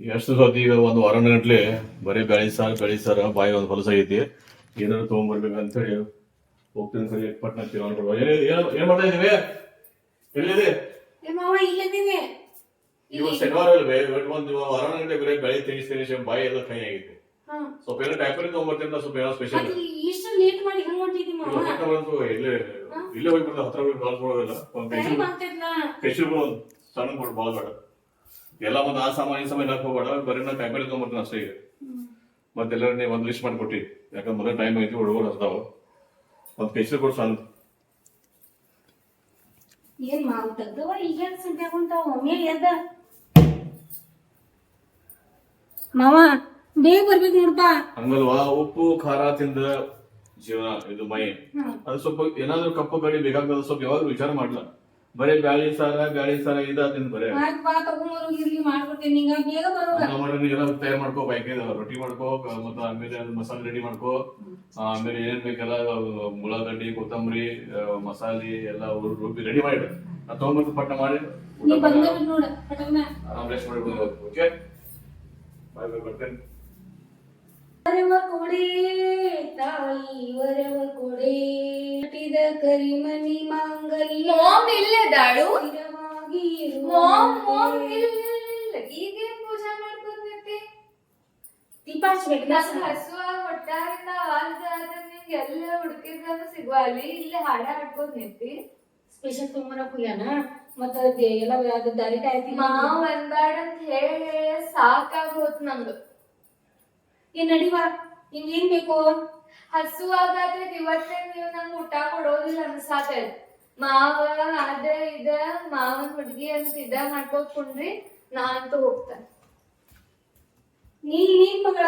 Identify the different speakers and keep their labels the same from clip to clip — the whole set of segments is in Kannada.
Speaker 1: ಎಷ್ಟು ಸತಿ ಈಗ ಒಂದು ವಾರ ಗಂಟ್ಲೆ ಬರೀ ಬೆಳಿ ಸಾರ್ ಬೆಳಿ ಸಾರ ಬಾಯಿ ಒಂದು ಹೊಲಸ ಐತಿ. ಏನಾದ್ರು ಅಂತೇಳಿ ಹೋಗ್ತೀನಿ ಸರಿ ಪಟ್ನ ತಿಳ್ಕೊಂಡ್ಬಿಡುವ ಏನ್ ಮಾಡ್ತಾ ಇದೀವಿ? ಎಲ್ಲಿದೆ? ಇವಾಗ ಶನಿವಾರ ಅಲ್ವೇ? ಇವತ್ತು ಒಂದು ವಾರ ಗಂಟೆ ಬರೀ ಬೆಳಿ ತಿನಿಸ್ ತಿನಿಸ್ ಬಾಯಿ ಎಲ್ಲ ಕೈ ಆಗೈತಿ
Speaker 2: ಹಾ.
Speaker 1: ಸ್ವಲ್ಪ ಏನೋ ಟೈಪರಿ ತಗೊಂಡ್ಬರ್ತೀನಿ ಸ್ವಲ್ಪ ಏನೋ ಸ್ಪೆಷಲ್
Speaker 2: ಇಷ್ಟು ಲೇಟ್ ಮಾಡಿ ಹೆಂಗ್
Speaker 1: ಇಲ್ಲೇ ಇಲ್ಲೇ ಹೋಗ್ಬಿಡ್ತಾ ಹತ್ರ ಹೋಗಿ ಒಂದು
Speaker 2: ಆಗ್ತೈತ್ಲ
Speaker 1: ಪೆನ್ಸಿಲ್ ಒಂದು ಸಣ್ಣ ಕೊಡು ಭಾಳ ಬೇಡ ಎಲ್ಲ ಒಂದು ಆ ಸಾಮಾನ್ಯ ಸಮಯ ಸಾಮಾನ್ಯ ಹಾಕೋಬೇಡ ಬರೀ ನಾ ಫ್ಯಾಮಿಲಿ ತಗೊಂಡ್ಬರ್ತೀನಿ ಅಷ್ಟೇ ಈಗ. ಮತ್ತೆಲ್ಲರೂ ನೀವು ಒಂದು ಲಿಸ್ಟ್ ಮಾಡ್ಕೊಟ್ಟಿ ಯಾಕಂದ್ರೆ ಮೊದಲ ಟೈಮ್ ಐತಿ ಹುಡುಗರು ಹಸ್ತಾವ ಒಂದು ಹೆಸರು ಕೊಡು ಸಣ್ಣ
Speaker 2: ಏನ್ ಮಾವ ತೆಗ್ದವ ಈಗ ಸಂತೆ ಕುಂತಾವ ಎದ್ದ. ಮಾವ ಬೇಗ ಬರ್ಬೇಕು ನೋಡ್ಪಾ
Speaker 1: ಹಂಗಲ್ವಾ? ಉಪ್ಪು ಖಾರ ತಿಂದ ಜೀವನ ಇದು ಮೈ.
Speaker 2: ಅದ
Speaker 1: ಅದು ಸ್ವಲ್ಪ ಏನಾದ್ರೂ ಕಪ್ಪು ಗಾಡಿ ಬೇಕಾಗ್ತದ ಸ್ವಲ್ಪ ಯಾವಾಗ ವಿಚಾರ ಮಾಡ್ಲ? ಬರೀ ಬ್ಯಾಳಿ ಸಾರ ಬ್ಯಾಳಿ ಸಾರ ಇದ ಬರೀ.
Speaker 2: ಆಯ್ತ್ ಬಾ ತಗೊಂಬರು ಇರ್ಲಿ ಮಾಡ್ಕೊಡ್ತೀನಿ ನಿಂಗ ಬೇಗ ಬರುವ
Speaker 1: ಅನ್ನ ಮಾಡಿ ಎಲ್ಲ ತಯಾರು ಮಾಡ್ಕೋ ಬೈಕ್ ರೊಟ್ಟಿ ಮಾಡ್ಕೋ ಮತ್ತೆ ಆಮೇಲೆ ಅದು ಮಸಾಲೆ ರೆಡಿ ಮಾಡ್ಕೋ. ಆಮೇಲೆ ಏನೇನ್ ಬೇಕಲ್ಲ ಉಳ್ಳಾಗಡ್ಡಿ ಕೊತ್ತಂಬರಿ ಮಸಾಲೆ ಎಲ್ಲ ರುಬ್ಬಿ ರೆಡಿ ಮಾಡಿ ನಾ ತಗೊಂಡ್ಬಂದು ಪಟ್ಟ ಮಾಡಿ ಆರಾಮ್
Speaker 2: ನೀ
Speaker 1: ಮಾಡಿ.
Speaker 2: ಬಂದ ನೋಡ ಪಟಕ್ನ.
Speaker 1: ಆರಾಮ್ ಮಾಡ್ಬೋದು ಓಕೆ ಬಾಯ್ ಬಾಯ್ ಬರ್ತೇನೆ.
Speaker 2: ವರವ ಕೊಡೆ ತಾಯಿ ವರವ ಕೊಡೆ. ಕಟ್ಟಿದ ಕರಿಮನಿ ಮಾಂಗಲ್ಯ
Speaker 3: ಮಾಮ್ ಇಲ್ಲದಾಳು
Speaker 2: ಸ್ಥಿರವಾಗಿ
Speaker 3: ಮಾಮ್ ಮಾಮ್. ಇಲ್ಲ ಈಗೇನ್ ಪೂಜೆ ಮಾಡ್ಕೊಂಡೈತಿ.
Speaker 2: ದೀಪ ಹಚ್ಬೇಕು
Speaker 3: ನಂಗ್ ಹಸುವ ಹೊಟ್ಟಾರಿಂದ ಆಲ್ದ ಆದ್ರೆ ನಿಂಗೆ ಎಲ್ಲ ಹುಡುಕಿದ್ರೆ ಸಿಗುವ ಅಲ್ಲಿ. ಇಲ್ಲಿ ಹಾಡ ಹಾಡ್ಕೊಂಡ್ ನಿಂತಿ
Speaker 2: ಸ್ಪೆಷಲ್ ತುಂಬಾ ಪೂಜಾನ ಮತ್ತ ಎಲ್ಲ ಯಾವ್ದು ದಾರಿ ಕಾಯ್ತಿ
Speaker 3: ಮಾವ್ ಅನ್ಬೇಡ ಅಂತ ಹೇಳಿ ಸಾಕಾಗೋತ್ ನಂದು.
Speaker 2: ಏನ್ ನಡಿವಾ ನಿಂಗ್ ಬೇಕು? ಬೇಕು
Speaker 3: ಹಸುವಾಗಾದ್ರೆ ಇವತ್ತೇ ನೀವು ನಂಗೆ ಊಟ ಕೊಡೋದಿಲ್ಲ ಅನ್ಸಾತೈತ್. ಮಾವ ಅದ ಇದ ಮಾವನ್ ಹುಡ್ಗಿ ಅಂತ ಇದ ಮಾಡ್ಕೋತ್ ಕುಂಡ್ರಿ ನಾ ಅಂತ ಹೋಗ್ತೇನೆ
Speaker 2: ನೀನ್ ನೀನ್ ಮಗಳ?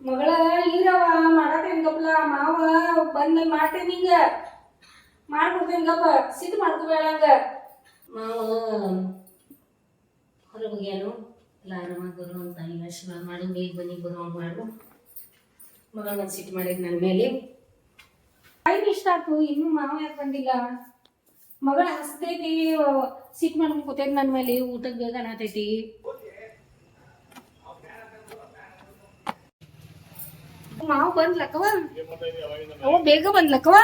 Speaker 2: ಮಗಳ ಈರವ ಮಾಡತೇನ್ ಗಪ್ಲ ಮಾವ ಬಂದ ಮಾಡ್ತೇನ್ ನಿಂಗ. ಮಾಡ್ಕೊಡ್ತೇನ್ ಗಪ್ಪ ಸಿದ್ಧ ಮಾಡ್ಕೋಬೇಡ ಹಂಗ. ಮಾವ ಹೊರಗೆ ಹೋಗ್ಯಾನು? ಎಲ್ಲ ಆರಾಮಾಗಿ ಬರು ಅಂತ ಆಶೀರ್ವಾದ ಮಾಡು ಬೇಗ ಬನ್ನಿ ಬರೋ ಮಾಡು ಮಗ ಒಂದ್ ಸಿಟ್ಟು ಮಾಡಿದ ನನ್ನ ಮೇಲೆ. ಟೈಮ್ ಇಷ್ಟ ಆಯ್ತು ಇನ್ನೂ ಮಾವ ಯಾಕೆ ಬಂದಿಲ್ಲ? ಮಗಳ ಹಸ್ತೈತಿ ಸಿಟ್ಟು ಮಾಡ್ಕೊಂಡು ಕೂತೈತಿ ನನ್ನ ಮೇಲೆ ಊಟಕ್ಕೆ ಬೇಗ ಅನ್ನತೈತಿ ಮಾವ ಬಂದ್ಲಕ್ಕವ? ಅವ ಬೇಗ ಬಂದ್ಲಕ್ಕವ?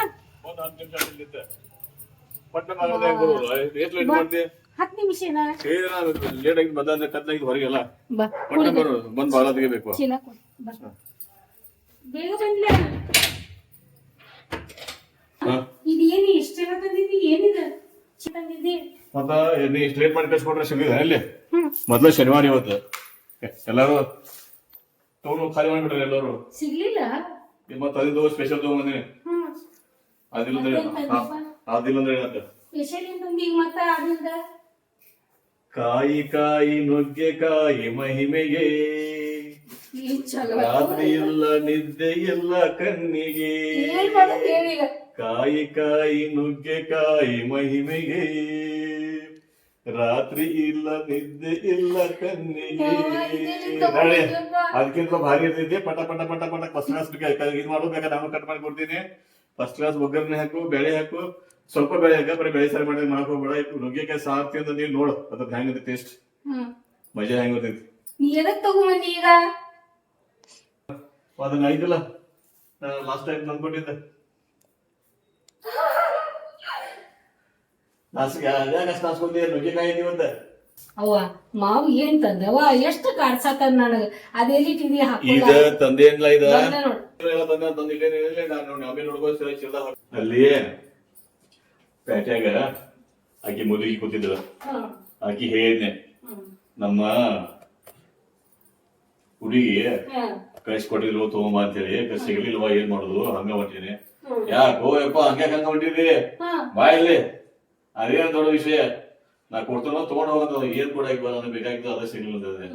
Speaker 1: ಹತ್ತು ನಿಮಿಷ ಲೇಟ್ ಆಗಿ ಬಂದ ಅಂದ್ರೆ ಹೊರಗೆಲ್ಲ ಬರು ಬಂದ್ ಬಾಳ ತೆಗಿಬೇಕು.
Speaker 2: ಬೇಗ ಬಂದ್ಲೆ.
Speaker 1: ಹಾ.
Speaker 2: ಇದು ಏನು ಎಷ್ಟೆಲ್ಲ ತಂದಿದ್ದಿ ಏನಿದೆ? ತಂದಿದ್ದಿ?
Speaker 1: ಮತ್ತ ನೀ ಇಷ್ಟು ಲೇಟ್ ಮಾಡಿ ಕಳ್ಸ್ಕೊಟ್ರೆ ಸಿಗಿದ ಅಲ್ಲಿ ಮೊದ್ಲು ಶನಿವಾರ ಇವತ್ತು. ಎಲ್ಲಾರು ತಗೊಂಡು ಖಾಲಿ ಮಾಡ್ಬಿಟ್ರೆ ಎಲ್ಲರೂ.
Speaker 2: ಸಿಗ್ಲಿಲ್ಲ?
Speaker 1: ಮತ್ತೆ ಅದಿದ್ದು ಸ್ಪೆಷಲ್ ತಗೊಂಬಂದಿನಿ ಅದಿಲ್ಲ ಅದಿಲ್ಲ ಅಂದ್ರೆ ಏನಂತ?
Speaker 2: ಸ್ಪೆಷಲ್ ಏನ್ ತಂದಿ ಈಗ ಮತ್ತ ಅದಿಂದ
Speaker 1: ಕಾಯಿ ಕಾಯಿ ನುಗ್ಗೆಕಾಯಿ ಮಹಿಮೆಗೆ ರಾತ್ರಿ ಇಲ್ಲ ನಿದ್ದೆ ಇಲ್ಲ ಕಣ್ಣಿಗೆ. ಕಾಯಿ ಕಾಯಿ ನುಗ್ಗೆಕಾಯಿ ಮಹಿಮೆಗೆ ರಾತ್ರಿ ಇಲ್ಲ ನಿದ್ದೆ ಇಲ್ಲ ಕಣ್ಣಿಗೆ. ಅದಕ್ಕಿಂತ ಭಾರಿ ಇರ್ತಿದ್ದೆ ಪಟ ಪಟ ಪಟ ಪಟ ಫಸ್ಟ್ ಕ್ಲಾಸ್ ಇದು ಮಾಡೋದು ಬೇಕಾದ್ರೆ ನಾನು ಕಟ್ ಮಾಡಿ ಕೊಡ್ತೀನಿ. ಫಸ್ಟ್ ಕ್ಲಾಸ್ ಒಗ್ಗರಣೆ ಹಾಕು ಬೆಳೆ ಹಾಕು ಸ್ವಲ್ಪ ಬೇಳೆ ಹಂಗ ಬರೀ ಬೇಳೆ ಸಾರು ಮಾಡಿ ಮಾಡಕ್ ಹೋಗ್ಬೇಡ. ನುಗ್ಗೆಕಾಯಿ ಸಾರು ತಿಂದ ನೀನು ನೋಡು ಅದ್ರ ಹೆಂಗಿದೆ ಟೇಸ್ಟ್
Speaker 2: ಹ್ಮ್.
Speaker 1: ಮಜಾ ಹೆಂಗ್ ಬರ್ತೈತಿ?
Speaker 2: ನೀ ಎದಕ್ ತಗೊಂಬಂದಿ ಈಗ?
Speaker 1: ಅದನ್ನ ಐದಿಲ್ಲ. ಲಾಸ್ಟ್ ಟೈಮ್ ತಂದ್ಕೊಂಡಿದ್ದೆ ನಾಸಿಗೆ ಅದಾಗ ಅಷ್ಟು ನಾಸ್ಕೊಂಡಿ ನುಗ್ಗೆಕಾಯಿ ನೀವಂತ
Speaker 2: ಅವ್ವ ಮಾವು ಏನ್ ತಂದವ ಎಷ್ಟು ಕಾಡ್ಸಾತನ್ ನನಗ. ಅದೆಲ್ಲಿಟ್ಟಿದಿ
Speaker 1: ಇದ
Speaker 2: ಹಾಕಲ್ಲ
Speaker 1: ತಂದೇನ್ಲ ಇದ?
Speaker 2: ಬಂದ ನೋಡ್.
Speaker 1: ಅಲ್ಲಿ ಪೇಟ್ಯಾಗ ಆಕಿ ಮದುವೆ
Speaker 2: ಕೂತಿದ್ರು
Speaker 1: ಆಕಿ ಹೇಳಿದ್ನೆ ನಮ್ಮ ಹುಡುಗಿ ಕಳಿಸ್ಕೊಟ್ಟಿದ್ರು ತಗೊಂಬ ಅಂತೇಳಿ ಸಿಗ್ಲಿಲ್ವಾ ಏನ್ ಮಾಡುದು ಹಂಗ ಹೊಂಟೀನಿ. ಯಾಕೋ ಯಪ್ಪ ಹಂಗ್ಯಾಕ ಹಂಗ ಹೊಂಟಿದ್ರಿ
Speaker 2: ಬಾಯಲ್ಲಿ
Speaker 1: ಬಾ ಇಲ್ಲಿ ಅದೇನ್ ದೊಡ್ಡ ವಿಷಯ. ನಾ ಕೊಡ್ತಾನೋ ತಗೊಂಡ್ ಹೋಗಂತ ಏನ್ ಕೊಡಕ್ ಬರ ನನಗೆ ಬೇಕಾಗಿತ್ತು ಅದ ಸಿಗ್ಲಿಲ್ಲ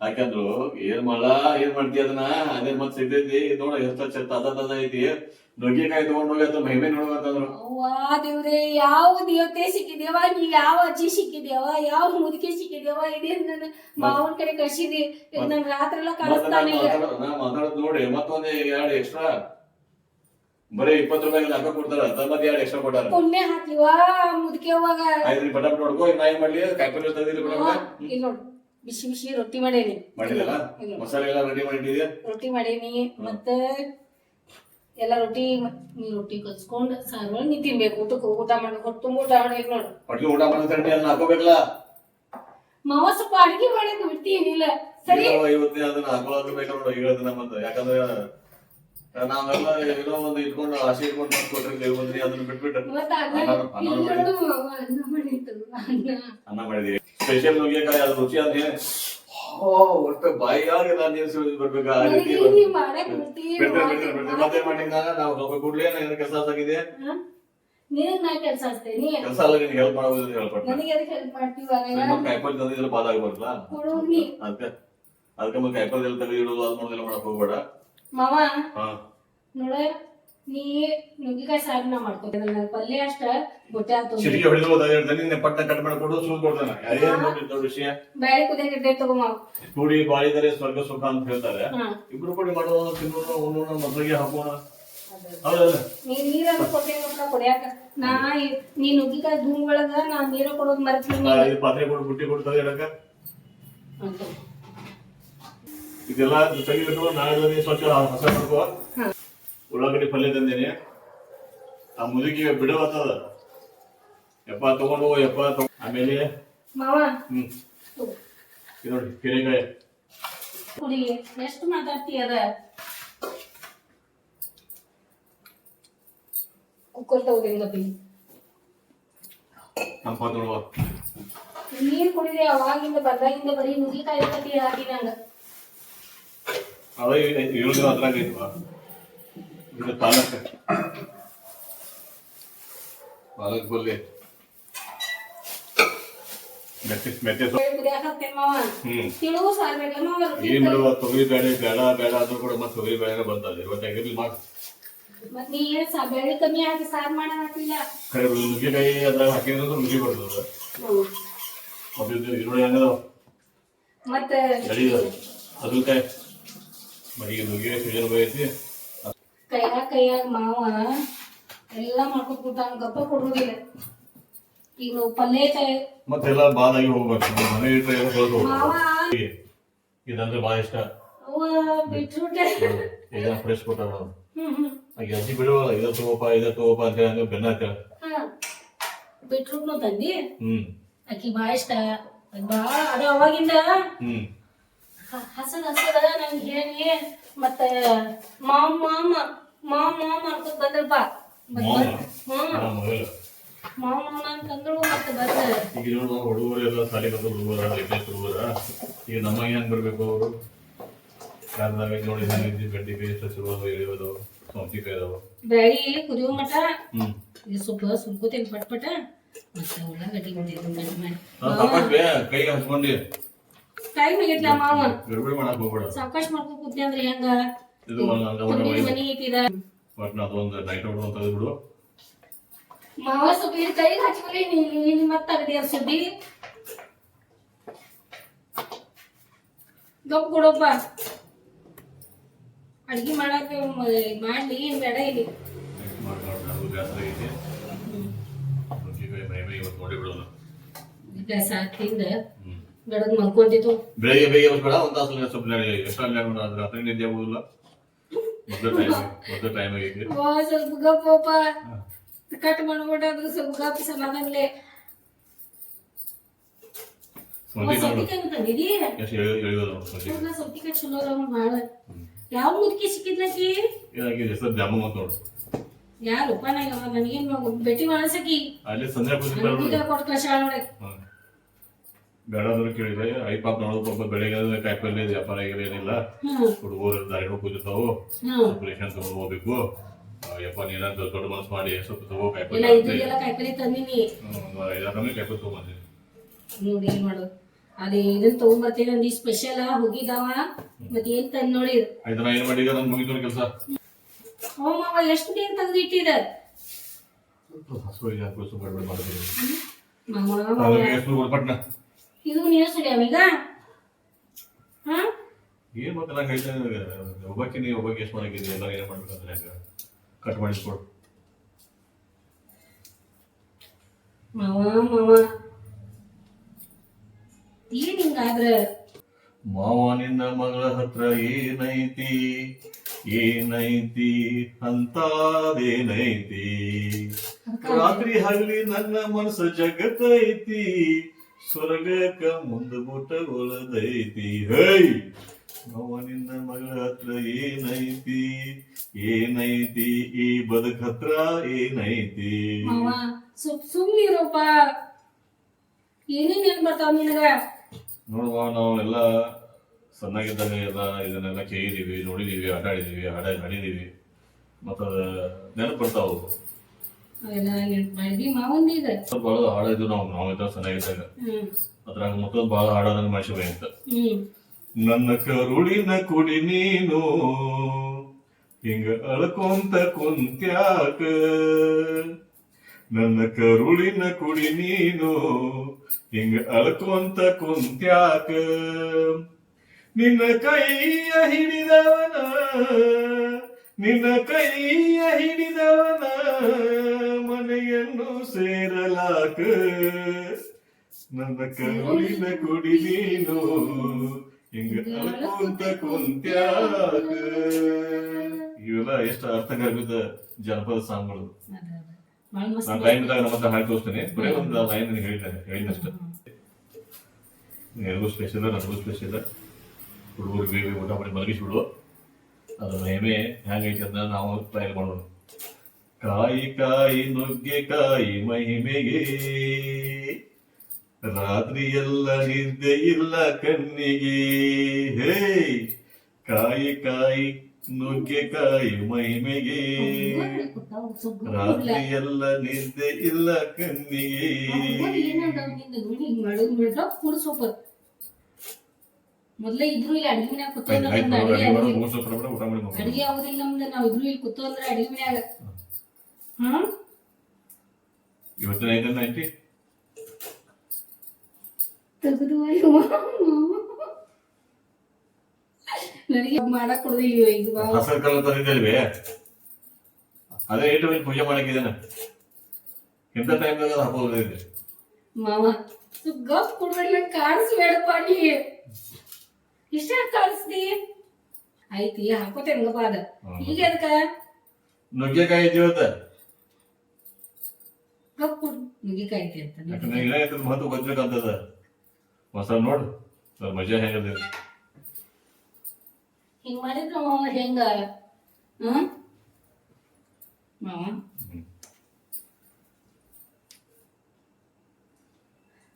Speaker 1: ಯಾಕಂದ್ರು ಏನ್ ಮಾಡ್ಲಾ ಏನ್ ಮಾಡ್ತೀಯ ಅದನ್ನ? ಅದೇ ಮತ್ ಸಿಗ್ತೈತಿ ನೋಡ ಎಷ್ಟ ಚೆತ್ತ ಅದ ಐತಿ. ನುಗ್ಗೆಕಾಯಿ ತಗೊಂಡೋಗಿ ಹೋಗಿ ಅಂತ ಮಹಿಮೆ ನೋಡ್ಬೇಕಂತಂದ್ರು
Speaker 2: ಅವ್ವಾ ದೇವ್ರೆ ಯಾವ ದೇವತೆ ಸಿಕ್ಕಿದೇವ ನೀ ಯಾವ ಅಜ್ಜಿ ಸಿಕ್ಕಿದೇವ ಯಾವ ಮುದುಕಿ ಸಿಕ್ಕಿದೇವ ಇದೇನ್ ನನ್ನ ಮಾವನ್ ಕಡೆ ಕಳ್ಸಿದಿ ನನ್ ರಾತ್ರಿ ಎಲ್ಲ
Speaker 1: ಮತ್ತ ನಾ ಮಾತಾಡೋದ್- ನೋಡಿ ಮತ್ತೊಂದು ಎರಡು ಎಕ್ಸ್ಟ್ರಾ ಬರೀ ಇಪ್ಪತ್ತು ರೂಪಾಯಿ ಹಾಕ ಕೊಡ್ತಾರ ಅದ ಎರಡು ಎಕ್ಸ್ಟ್ರಾ ಕೊಟ್ಟಾರ.
Speaker 2: ಪುಣ್ಯ ಹಾಕಿವ ಮುದುಕಿ ಅವಾಗ
Speaker 1: ಐದ್ರಿ ಪಟ ನೋಡ್ಕೋ ನಾಯಿ ನಾ ಏನ್ ಮಾಡ್ಲಿ? ಕಾಯಿಪಲ್ಲೆ ತಂದಿಲ್ಲ ಬಿಡ
Speaker 2: ಇಲ್ಲಿ ನೋಡು ಬಿಸಿ ಬಿಸಿ ರೊಟ್ಟಿ ಮಾಡೇನಿ.
Speaker 1: ಮಾಡಿದಲ್ಲ. ಮಸಾಲೆ ಎಲ್ಲ ರೆಡಿ ಮಾಡಿಟ್ಟಿದ್ಯಾ
Speaker 2: ರೊಟ್ಟಿ ಮಾಡೇನಿ ಮತ್ತೆ ಎಲ್ಲ ರೊಟ್ಟಿ ನೀ ರೊಟ್ಟಿ ಕಲ್ಸ್ಕೊಂಡ್ ಸಾರು ನೀ ತಿನ್ಬೇಕು. ಊಟಕ್ಕೆ ಊಟ ಮಾಡಿ. ಹೊಟ್ಟು ತುಂಬ ಊಟ ಮಾಡ್ಬೇಕು ನೋಡು.
Speaker 1: ಅಡ್ಗೆ ಊಟ ಮಾಡ್ತಾರೆ ಎಲ್ಲ ಹಾಕೋಬೇಕಲ್ಲ?
Speaker 2: ಮಾವ ಸ್ವಲ್ಪ ಅಡಿಗೆ ಮಾಡಕ್ ಬಿಡ್ತೀನಿಲ್ಲ ಸರಿ?
Speaker 1: ಇವತ್ತಿನ ಇವತ್ತೇ ಅದನ್ನ ಹಾಕೊಳ್ಳೋದು ಬೇಕು ನೋಡು ಈಗ ನಮ್ಮದು ಯಾಕಂದ್ರೆ ನಾವೆಲ್ಲ ಏನೋ ಒಂದು ಇಟ್ಕೊಂಡು ಆಸೆ ಇಟ್ಕೊಂಡು ಬಂದ್ರಿ ಅದನ್ನ
Speaker 2: ಅನ್ನ
Speaker 1: ಅನ್ನ- ಅನ್ನ
Speaker 2: ಅನ್ನ ಅನ್ನ
Speaker 1: ಅನ್ನ ಸ್ಪೆಷಲ್ ನುಗ್ಗೆಕಾಯಿ ಅದು ರುಚಿ ಓ ಒಟ್ಟು ಬಾಯಿಯಾಗಿ ನಾನು ನಿಲ್ಸಿ ಬರ್ಬೇಕಾ? ಮತ್ತೆ ನಾವು ಸ್ವಲ್ಪ ಕೂಡ್ಲೇ ಏನು ಕೆಲಸ ಆಗಿದೆ?
Speaker 2: ನಿನಗ್ ನಾ ಕೆಲ್ಸ ಹಚ್ತೇನಿ
Speaker 1: ಕೆಲಸ ಅಲ್ಲ ಹೆಲ್ಪ್ ಮಾಡೋದು ಹೇಳ್ಕೊಟ್ಟು
Speaker 2: ನನಗೆ ಅದಕ್ಕೆ ಹೆಲ್ಪ್ ಮಾಡ್ತೀವ
Speaker 1: ಮತ್ತೆ ಕಾಯಿಪಲ್ಲೆ ತಂದಿದ್ರೆ ಬಾದ ಆಗ್ಬಾರ್ದಲ್ಲ ಅದಕ್ಕೆ ಅದಕ್ಕೆ ಮತ್ತೆ ಎಲ್ಲ ಅದು ಮಾಡೋದೆಲ್ಲ ಮಾಡಕ್ ಹೋಗ್ಬೇಡ.
Speaker 2: ಮಾವ
Speaker 1: ಹಾ.
Speaker 2: ನೋಡ. ನೀ ನುಗ್ಗಿಕಾಯಿ ಸಾರನ್ನ ಮಾಡ್ಕೊತೀನಿ ನನ್ನ ಪಲ್ಯ ಅಷ್ಟ ಬೊಟ್ಟೆ
Speaker 1: ಹೊಡೆದು ನಿನ್ನೆ ಪಟ್ಟ ಕಟ್ ಮಾಡ್ಕೊಡು ಕೊಡ್ತಾನೆ. ದೊಡ್ಡ ವಿಷಯ.
Speaker 2: ಬ್ಯಾಳೆ ಕುದಿಯಕ್ಕೆ ಇಟ್ಟೆ
Speaker 1: ಕೂಡಿ ಬಾಳಿದರೆ ಸ್ವರ್ಗ ಸುಖ ಅಂತ ಹೇಳ್ತಾರೆ. ಇಬ್ರು ಕೂಡಿ ಮಾಡೋಣ ತಿನ್ನೋಣ ಉಣ್ಣೋಣ ಮದ್ವೆಗೆ ಹಾಕೋಣ.
Speaker 2: ನೀ ನೀರನ್ನು ಕೊಟ್ಟೇನಿ ಕುಡಿಯಾಕ. ನಾ ನೀ ನುಗ್ಗಿಕಾಯಿ ಧೂಮ್ ಒಳಗ ನಾ ನೀರು ಕೊಡೋದು ಮರ್ತೀನಿ
Speaker 1: ಪಾತ್ರೆ ಕೊಡು ಬುಟ್ಟಿ ಕೊಡ್ತದೆ ಹೇಳಕ ಇದೆಲ್ಲ ತೆಗಿಬೇಕು ನಾಳೆ ಸ್ವಚ್ಛ ಹೊಸ ಮಾಡ್ಕೋ. ಉಳ್ಳಾಗಡ್ಡಿ ಪಲ್ಯ ತಂದೇನಿ. ಆ ಮುದುಕಿ ಬಿಡವತ್ತದ ಯಪ್ಪ ತಗೊಂಡು ಹೋಗು, ಯಪ್ಪ ತಗೊ- ಆಮೇಲೆ
Speaker 2: ಮಾವ.
Speaker 1: ಹ್ಮ್. ಇದು ನೋಡಿ ಹೀರೆಕಾಯಿ.
Speaker 2: ಕುಡಿ ಎಷ್ಟು ಮಾತಾಡ್ತಿ ಅದ ಕುಕ್ಕರ್ ತಗೋದೇನ್ ಗಪ್ಪಿ.
Speaker 1: ತಂಪ ನೋಡುವ
Speaker 2: ನೀರ್ ಕುಡಿದೆ ಅವಾಗಿಂದ ಬರ್ದಾಗಿಂದ ಬರೀ ನುಗ್ಗಿಕಾಯಿ ಕಟ್ಟಿ ಹಾಕಿ ನಂಗ.
Speaker 1: ಅದ್ರಾಗ ಐತವ ಇದು ಪಾಲಕ್ ಪಾಲಕ್ ಬಲ್ಲೆ. ಮೆತ್ತೆ ಮೆತ್ತೆ ಏನ್ ತೊಗರಿ ಬೇಳೆ ಬೇಡ ಬೇಡ ಆದ್ರೂ ಕೂಡ ಮತ್ತೆ ತೊಗರಿ ಬೇಳೆ ಬಂದದ ಇವತ್ತು ಆಗಿರ್ಲಿ ಮಾಡ್.
Speaker 2: ಮತ್ ನೀ ಏನ್ ಸಾ ಬೆಳೆ ಕಮ್ಮಿ ಹಾಕಿ ಸಾರ್ ಮಾಡ ಹಾಕಿಲ್ಲ
Speaker 1: ಅದ್ರಾಗ ಹಾಕಿದ್ರೆ ರುಚಿ ಬರ್ತದ. ಮತ್ತೆ ಈರುಳ್ಳಿ ಹಂಗದ
Speaker 2: ಮತ್ತ
Speaker 1: ಎಳಿದ ಅದ್ರಕಾಯಿ ಮರಿ ನುಗ್ಗೆ ಸೀಸನ್ ಬೈತಿ
Speaker 2: ಕೈಯಾಗ ಕೈಯಾಗ ಮಾವ ಎಲ್ಲ ಮಾಡ್ಕೊತ ಕೂತಾನ ಗಪ್ಪ ಕೊಡುದಿಲ್ಲ. ಈಗ ನಾವು ಪಲ್ಯ ತಯ
Speaker 1: ಮತ್ತೆಲ್ಲ ಬಾದಾಗಿ ಹೋಗ್ಬೇಕು. ಮನೆ ಇಟ್ಟರೆ ಎಲ್ಲ ಹೊರಗೆ
Speaker 2: ಮಾವ.
Speaker 1: ಹೋಗ್ಬೇಕು ಇದಂದ್ರೆ ಭಾಳ ಇಷ್ಟ.
Speaker 2: ಅವ ಬಿಟ್ರೂಟ
Speaker 1: ಈಗ ಫ್ರೆಶ್ ಕೊಟ್ಟಾರ
Speaker 2: ಹ್ಮ್ ಹ್ಮ್.
Speaker 1: ಈಗ ಅಜ್ಜಿ ಬಿಡುವಲ್ಲ ಇದ ತಗೋಪ ಇದ ತಗೋಪ ಅಂತ ಹೇಳಿ ಬೆನ್ನ ಹತ್ತಾಳ
Speaker 2: ಹಾ. ಬಿಟ್ರುಟ್ನು ತಂದಿ?
Speaker 1: ಹ್ಮ್.
Speaker 2: ಆಕಿ ಬಾ ಇಷ್ಟ. ಭಾಳ ಅದು ಅವಾಗಿಂದ
Speaker 1: ಹ್ಮ್.
Speaker 2: ಹಸದ ಹಸದ ನಂಗೆ ಹೇಳಿ ಮತ್ತ ಮಾಮ್ ಮಾಮ ಮಾಮ್ ಮಾಮ್ ಅನ್ಕೊತ ಬಂದ್ರಪ್ಪ ಬಾ. ಹ್ಮ್. ಮಾಮ್ ಮಾಮ ಅಂತಂದ್ರು ಮತ್ತೆ ಬಂದ
Speaker 1: ಈಗ ನೋಡು ಹುಡುಗರು ಎಲ್ಲ ಸಾಲಿ ಕಲ್ತು ಹುಡುಗರ ಲೇಟೆಸ್ಟ್ ಹುಡುಗರ. ಈಗ ನಮಗೆ ಹೆಂಗ್ ಬರ್ಬೇಕು ಅವರು? ಕಾರಣದಾಗ ನೋಡಿ ಹೆಂಗಿದ್ದಿ ಗಡ್ಡಿ ಬೇಯಿಸ ಶುರು ಇರೋದು. ಸೌಂತಿಕಾಯಿ ಅದಾವ
Speaker 2: ಬ್ಯಾಳಿ ಕುದಿಯೋ ಮಠ.
Speaker 1: ಹ್ಮ್.
Speaker 2: ಇದು ಸ್ವಲ್ಪ ಸುಲ್ಕೋತೇನೆ ಪಟ್ ಪಟ ಮತ್ತೆ ಉಳ್ಳಾಗಡ್ಡಿ
Speaker 1: ಕೈಗೆ ಹಚ್ಕೊಂಡಿ.
Speaker 2: ಟೈಮ್ ಆಗೈತ್ಲ ಮಾವ.
Speaker 1: ಗಡ್ಬಿಡಿ ಮಾಡಕ್ ಹೋಗ್ಬೇಡ.
Speaker 2: ಸಾವಕಾಶ ಮಾಡ್ಕೊಂಡ್ ಕೂತ್ನಿ ಅಂದ್ರೆ ಹೆಂಗ?
Speaker 1: ಇದು
Speaker 2: ಮನಿ ಐತಿದ
Speaker 1: ನಾ ಅದೊಂದು ಔಟ್ ಅಂತ ಬಿಡು
Speaker 2: ಮಾವ ಸ್ವಲ್ಪ ಇಲ್ಲಿ ಕೈಗೆ ಹಚ್ಕೊಲಿ ನೀನ್ ಮತ್ತೆ ಅಗದಿ ಸುದ್ದಿ. ಗಪ್ ಕೊಡಪ್ಪ. ಅಡ್ಗಿ ಮಾಡಕ್ಕೆ ಮಾಡ್ಲಿ ಏನ್ ಬೇಡ ಇಲ್ಲಿ.
Speaker 1: ಬೇಸರ
Speaker 2: ತಿಂದ
Speaker 1: ಹ್ಮ್
Speaker 2: ಬೆಳಗ್ ಮಲ್ಕೊಂತಿತ್ತು.
Speaker 1: ಬೆಳಿಗ್ಗೆ ಬೇಗ ಬೇಡ ಒಂದ್ ತಾಸು ಸ್ವಲ್ಪ ಎಷ್ಟು ಅಲ್ಲ ಅದ್ರ ರಾತ್ರಿ ನಿದ್ದೆ ಆಗುದಿಲ್ಲ ಮೊದಲ ಟೈಮ್ ಮೊದಲ ಟೈಮ್ ಆಗೈತಿ
Speaker 2: ಸ್ವಲ್ಪ ಗಪ್ಪಪ್ಪ ಕಟ್ ಮಾಡ್ಬಿಟ್ಟಾದ್ರು ಸ್ವಲ್ಪ ಗಪ್ಪ ಸಮಾಧಾನಲೆ ಯಾವ ಮುದುಕಿ ಸಿಕ್ಕಿದ್ಲಕಿ ಯಾರು? ನನಗೇನ್ ಭೇಟಿ ಮಾಡಸಕಿ
Speaker 1: ಕೂತಿರ್ತಾರ ನೋಡು
Speaker 2: ಅಂಗಡಿಗ
Speaker 1: ಕೇಳಿದೆ ಐ ಪಾಪ ನೋಡೋದು ಪಾಪ ಬೆಳಿಗ್ಗೆ ಕಾಯಿಪಲ್ಲೆ ವ್ಯಾಪಾರ ಆಗಿಲ್ಲ ಏನಿಲ್ಲ. ಹುಡುಗರು ದಾರಿನೂ ಕೂತಿರ್ತಾವು. ಆಪರೇಷನ್ ತಗೊಂಡು ಹೋಗ್ಬೇಕು. ಯಪ್ಪ ನೀನಂತ ದೊಡ್ಡ ಮನಸ್ಸು ಮಾಡಿ ಸ್ವಲ್ಪ ತಗೋ ಕಾಯಿಪಲ್ಲೆ
Speaker 2: ತಂದಿನಿ.
Speaker 1: ಒಂದು ಐದಾರು ನಮಗೆ ಕಾಯಿಪಲ್ಲೆ ತಗೊಂಬಂದಿನಿ
Speaker 2: ನೋಡಿ ಏನ್ ಮಾಡೋದು? ಅದೇ ಇದನ್ನ ತಗೊಂಡ್ಬರ್ತೇನೆ ಅಂದಿ ಸ್ಪೆಷಲ್ ಹೋಗಿದಾವ. ಮತ್ತೆ ಏನ್ ತಂದ್ ನೋಡಿ
Speaker 1: ಐದು ಏನ್ ಮಾಡಿಗ ನನ್ ಮುಗಿದ್ರು ಕೆಲಸ.
Speaker 2: ಓ ಮಾವ ಎಷ್ಟು ನೀರ್ ತೆಗ್ದು ಇಟ್ಟಿದ?
Speaker 1: ಹಸು ಈಗ ಮಾಡ್ಬೇಡ ಮಾಡ್ತೀನಿ
Speaker 2: ಮಾವ
Speaker 1: ಎಷ್ಟು
Speaker 2: ಇದು ನೀರು ಸುಡಿಯಾವೀಗ ಹಾ?
Speaker 1: ಏನ್ ಮತ್ತೆ ನಂಗೆ ಹೇಳ್ತೇನೆ ಒಬ್ಬಕ್ಕೆ ನೀವು ಒಬ್ಬಕ್ಕೆ ಎಷ್ಟು ಮಾಡಕ್ಕಿದೆ ಎಲ್ಲ ಏನು ಮಾಡ್ಬೇಕಂದ್ರೆ ಹೆಂಗ? ಕಟ್ ಮಾಡಿಸ್ಕೊಡು.
Speaker 2: ಮಾವ ಮಾವ. ಏನ್ ಹಿಂಗಾದ್ರ?
Speaker 1: ಮಾವ ನಿನ್ನ ಮಗಳ ಹತ್ರ ಏನೈತಿ? ಏನೈತಿ ಅಂತಾದೇನೈತಿ? ರಾತ್ರಿ ಹಗಲಿ ನನ್ನ ಮನಸ್ಸು ಜಗತ್ತೈತಿ. ಸ್ವರ್ಗಕ್ಕ ಮುಂದೆ ಮುಟ್ಟ ಒಳದೈತಿ ಹೈ ನಿನ್ನ ಮಗಳ ಹತ್ರ ಏನೈತಿ? ಏನೈತಿ? ಈ ಬದುಕ ಹತ್ರ ಏನೈತಿ?
Speaker 2: ಸುಮ್ಮನಿರೋಪ ಸುಮ್ ಸುಮ್ನಿರಪ್ಪ. ಏನೇನ್ ಏನ್ ಬರ್ತಾವ ನಿನಗ?
Speaker 1: ನೋಡುವ ನಾವೆಲ್ಲ ಸಣ್ಣಗಿದ್ದಾಗ ಎಲ್ಲ ಇದನ್ನೆಲ್ಲ ಕೇಳಿದೀವಿ ನೋಡಿದೀವಿ ಆಟ ಆಡಿದೀವಿ ಹಾಡ ಹಾಡಿದೀವಿ ಮತ್ತ ನೆನಪು ಬರ್ತಾವು
Speaker 2: ಅವೆಲ್ಲ ನೆನ್ಪ್ ಮಾಡಿದ್ವಿ ಮಾವಂದೀಗ
Speaker 1: ಬಹಳ ಹಾಡಿದ್ವು ನಾವು ನಾವಿದ್ದಾಗ ಸಣ್ಣಗಿದ್ದಾಗ ಅದ್ರಾಗ ಮತ್ತೊಂದು ಬಹಳ ಹಾಡ ನನ್ನ ಮನುಷ್ಯ ಅಂತ.
Speaker 2: ಹ್ಮ್.
Speaker 1: ನನ್ನ ಕರುಳಿನ ಕುಡಿ ನೀನು ಹಿಂಗ ಅಳ್ಕೊಂತ ಕುಂತ್ಯಾಕ. ನನ್ನ ಕರುಳಿನ ಕುಡಿ ನೀನು ಹಿಂಗ ಅಳ್ಕೊಂತ ಕುಂತ್ಯಾಕ. ನಿನ್ನ ಕೈಯ ಹಿಡಿದವನ ನಿನ್ನ ಕೈಯ ಹಿಡಿದವನ. ಸೇರಲಾಕ. ನನ್ನ ಕರುಳಿನ ಕುಡಿ ನೀನು ಹಿಂಗ ಅಳ್ಕೊಂತ ಕುಂತ್ಯಾಕ. ಇವೆಲ್ಲ ಎಷ್ಟು ಅರ್ಥಗಾಗುತ್ತ ಜನಪದ ಸಾಂಗ್ಗಳು. ನಾನು ಇದ್ದಾಗ ನಮ್ಮ ಹತ್ರ ತೋರಿಸ್ತೇನೆ. ಬರೀ ಒಂದು ಲೈನ್ ಹೇಳಿದ್ದೇನೆ ಹೇಳಿದಷ್ಟು ಸ್ಪೆಷಲ್ ನನಗೂ ಸ್ಪೆಷಲ್ ಹುಡುಗರು ಬೇಗ ಊಟ ಮಾಡಿ ಮಲಗಿಸ್ಬಿಡು. ಅದು ಮಹಿಮೆ ಹೆಂಗೈತೆ ಅಂತ ನಾವು ಟ್ರಯಲ್ ಮಾಡೋಣ. ಕಾಯಿ ಕಾಯಿ ನುಗ್ಗೆಕಾಯಿ ಮಹಿಮೆಗೆ. ರಾತ್ರಿಯೆಲ್ಲ ನಿದ್ದೆ ಇಲ್ಲ ಕಣ್ಣಿಗೆ. ಹೇ ಕಾಯಿ ಕಾಯಿ ನುಗ್ಗೆಕಾಯಿ ಮಹಿಮೆಗೆ. ರಾತ್ರಿಯೆಲ್ಲ ನಿದ್ದೆ ಇಲ್ಲ ಕಣ್ಣಿಗೆ.
Speaker 2: ಮೊದ್ಲೇ ಇದ್ರು ಇಲ್ಲಿ ಅಡಿಗೆ ಮನ್ಯಾಗ.
Speaker 1: ಅಡಿಗೆ
Speaker 2: ಆಗುದಿಲ್ಲ ನಮ್ದು ನಾವ್ ಇದ್ರು ಇಲ್ಲಿ ಕೂತು ಅಂದ್ರೆ ಅಡಿಗೆ ಮನ್ಯಾಗ ಹ್ಮ್
Speaker 1: ಇವತ್ತಿನ ಐದನ್ನ ಐತಿ
Speaker 2: ತೆಗೆದು ನನಗೆ ಮಾಡಕ್ ಕೊಡುದಿಲ್ಲ ಈಗ ಬಾ.
Speaker 1: ಹಸರು ಕಲ್ಲು ತಂದಿದ್ದೇವೆ ಅದೇ ಏಟು ಬಂದು ಪೂಜೆ ಮಾಡಕ್ಕಿದ್ದೇನೆ ಇಂಥ ಟೈಮ್ದಾಗ ಅದು ಹಾಕೋದಿದೆ
Speaker 2: ಮಾವ ಸುಗ್ಗ ಕೊಡ್ಬೇಡ ಕಾಣಿಸ್ಬೇಡಪ್ಪ ನೀ ಇಷ್ಟ ಕಾಣಿಸ್ದಿ ಐತಿ ಹಾಕೋತೆ ಹಂಗಪ್ಪ ಅದ ಈಗ ಅದಕ್ಕ
Speaker 1: ನುಗ್ಗೆಕಾಯಿ ಐತಿ ಇವತ್ತ
Speaker 2: ಗಪ್ ಕೊಡು ನುಗ್ಗಿಕಾಯಿ ಐತಿ ಅಂತ
Speaker 1: ಯಾಕಂದ್ರೆ ಏನಾಯ್ತದ ಮಹತ್ವ ಗೊತ್ತಿರ್ಬೇಕಂತದ ಹೊಸ ನೋಡು ಅದ್ರ ಮಜಾ ಹೆಂಗದ.
Speaker 2: ಹಿಂಗ್ ಮಾಡಿದ್ರೆ ಮಾವ ಹೆಂಗ? ಹ್ಮ್? ಮಾವ?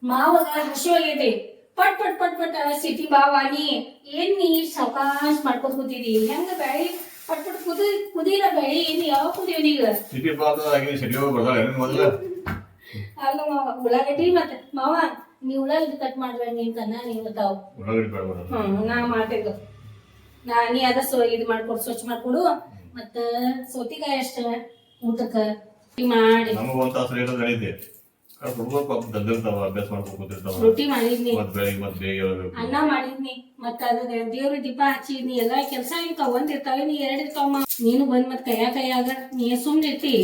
Speaker 2: ಮಾವಗ ಹಸಿವಾಗೈತಿ ಪಟ್ ಪಟ್ ಪಟ್ ಪಟ್ ಸಿಟಿ ಬಾವಾನಿ ಏನ್ ನೀ ಸಾವಕಾಶ ಮಾಡ್ಕೊತ ಕೂತಿದಿ? ಹೆಂಗ ಬ್ಯಾಳಿ ಪಟ್ ಪಟ್ ಕುದಿ ಕುದಿರ ಬ್ಯಾಳಿ ಏನ್ ಯಾವ ಕುದಿಯೋದು ಈಗ
Speaker 1: ಸಿಟಿ ಪಾತ್ರ ಆಗಿ ಸಿಟಿ ಬರ್ತಾಳೆ ಏನೇನು ಮೊದಲ.
Speaker 2: ಅಲ್ಲ ಮಾವ ಉಳ್ಳಾಗಡ್ಡಿ ಮತ್ತೆ ಮಾವ ನೀ ಉಳ್ಳಾಗಡ್ಡಿ ಕಟ್ ಮಾಡ್ಬೇಡ ನೀನ್ ಕನ್ನ ತಾವು.
Speaker 1: ಬೇಡ
Speaker 2: ಹ್ಮ್ ನಾ ಮಾಡ್ತೇವೆ ನಾ ನೀ ಅದ ಸೊ ಇದು ಮಾಡ್ಕೊಡು ಸ್ವಚ್ಛ ಮಾಡ್ಕೊಡು. ಮತ್ತ ಸೌತಿಕಾಯಿ ಅಷ್ಟ ಊಟಕ್ಕ ರೊಟ್ಟಿ ಮಾಡಿ.
Speaker 1: ನಮಗ ಒಂದ್ ತಾಸು ಲೇಟ್ ನಡೆಯುತ್ತೆ ಹುಡುಗರು ಪಾಪ ದಂದಿರ್ತಾವ ಅಭ್ಯಾಸ ಮಾಡ್ಕೊಂಡು ಕೂತಿರ್ತಾವ.
Speaker 2: ರೊಟ್ಟಿ ಮಾಡಿದ್ನಿ.
Speaker 1: ಮತ್ ಬೆಳಿಗ್ಗೆ ಮತ್ ಬೇಗ ಹೇಳ್ಬೇಕು
Speaker 2: ಅನ್ನ ಮಾಡಿದ್ನಿ. ಮತ್ತ ಅದ ದೇವ್ರ ದೀಪ ಹಚ್ಚಿದ್ನಿ. ಎಲ್ಲಾ ಕೆಲ್ಸ ಇರ್ತಾವ ಒಂದ್ ಇರ್ತಾವ ನೀ ಎರಡ್ ನೀನು ಬಂದ್ ಮತ್ ಕೈಯ ಕೈಯಾಗ. ನೀ ಸುಮ್ನೆ ಇರ್ತಿ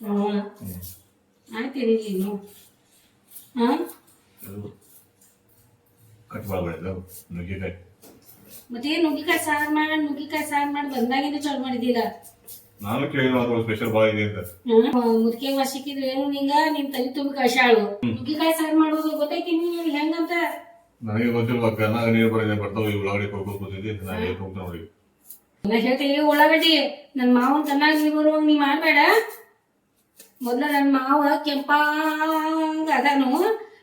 Speaker 2: ಹ್ಮ್. ಆಯ್ತಿರಿ ನೀನು. ಹಾ
Speaker 1: ಕಟ್ ಮಾಡಬೇಡ ನುಗ್ಗೆಕಾಯಿ.
Speaker 2: ಮತ್ತೆ ನುಗ್ಗಿಕಾಯಿ ಸಾರ್ ಮಾಡಿ ನುಗ್ಗಿಕಾಯಿ ಸಾರ್ ಮಾಡಿ ಬಂದಾಗಿಂದ ಚಾಲು ಮಾಡಿದಿಲ್ಲ
Speaker 1: ನಾನು ಕೇಳಿ ಮಾತ್ರ ಸ್ಪೆಷಲ್ ಭಾಳ ಇದೆ ಅಂತ.
Speaker 2: ಮುದ್ಕೆ ವಾಸಿಕಿದ್ರೆ ಏನು ನಿಂಗ? ನಿನ್ ತಲೆ ತುಂಬಿ ನುಗ್ಗಿಕಾಯಿ ಸಾರ್ ಮಾಡೋದು ಗೊತ್ತೈತಿ ನೀನ್ ಹೆಂಗಂತ?
Speaker 1: ನನಗೆ ಗೊತ್ತಿಲ್ಲ ಕರ್ನಾಗ ನೀರು ಬರೋದೇ ಬರ್ತಾವ ಈ ಉಳ್ಳಾಗಡ್ಡಿ ಕೂತಿದ್ದೆ ನಾನು ಹೇಗೆ ಹೋಗ್ತಾ ನೋಡಿ.
Speaker 2: ನಾ ಹೇಳ್ತೀನಿ ಉಳ್ಳಾಗಡ್ಡಿ. ನನ್ ಮಾವನ್ ಚೆನ್ನಾಗಿ ನೀ ಬರುವಂಗ ನೀ ಮಾಡ್ಬೇಡ. ಮೊದ್ಲ ನನ್ನ ಮಾವ ಕೆಂಪಾಂಗ ಅದಾನು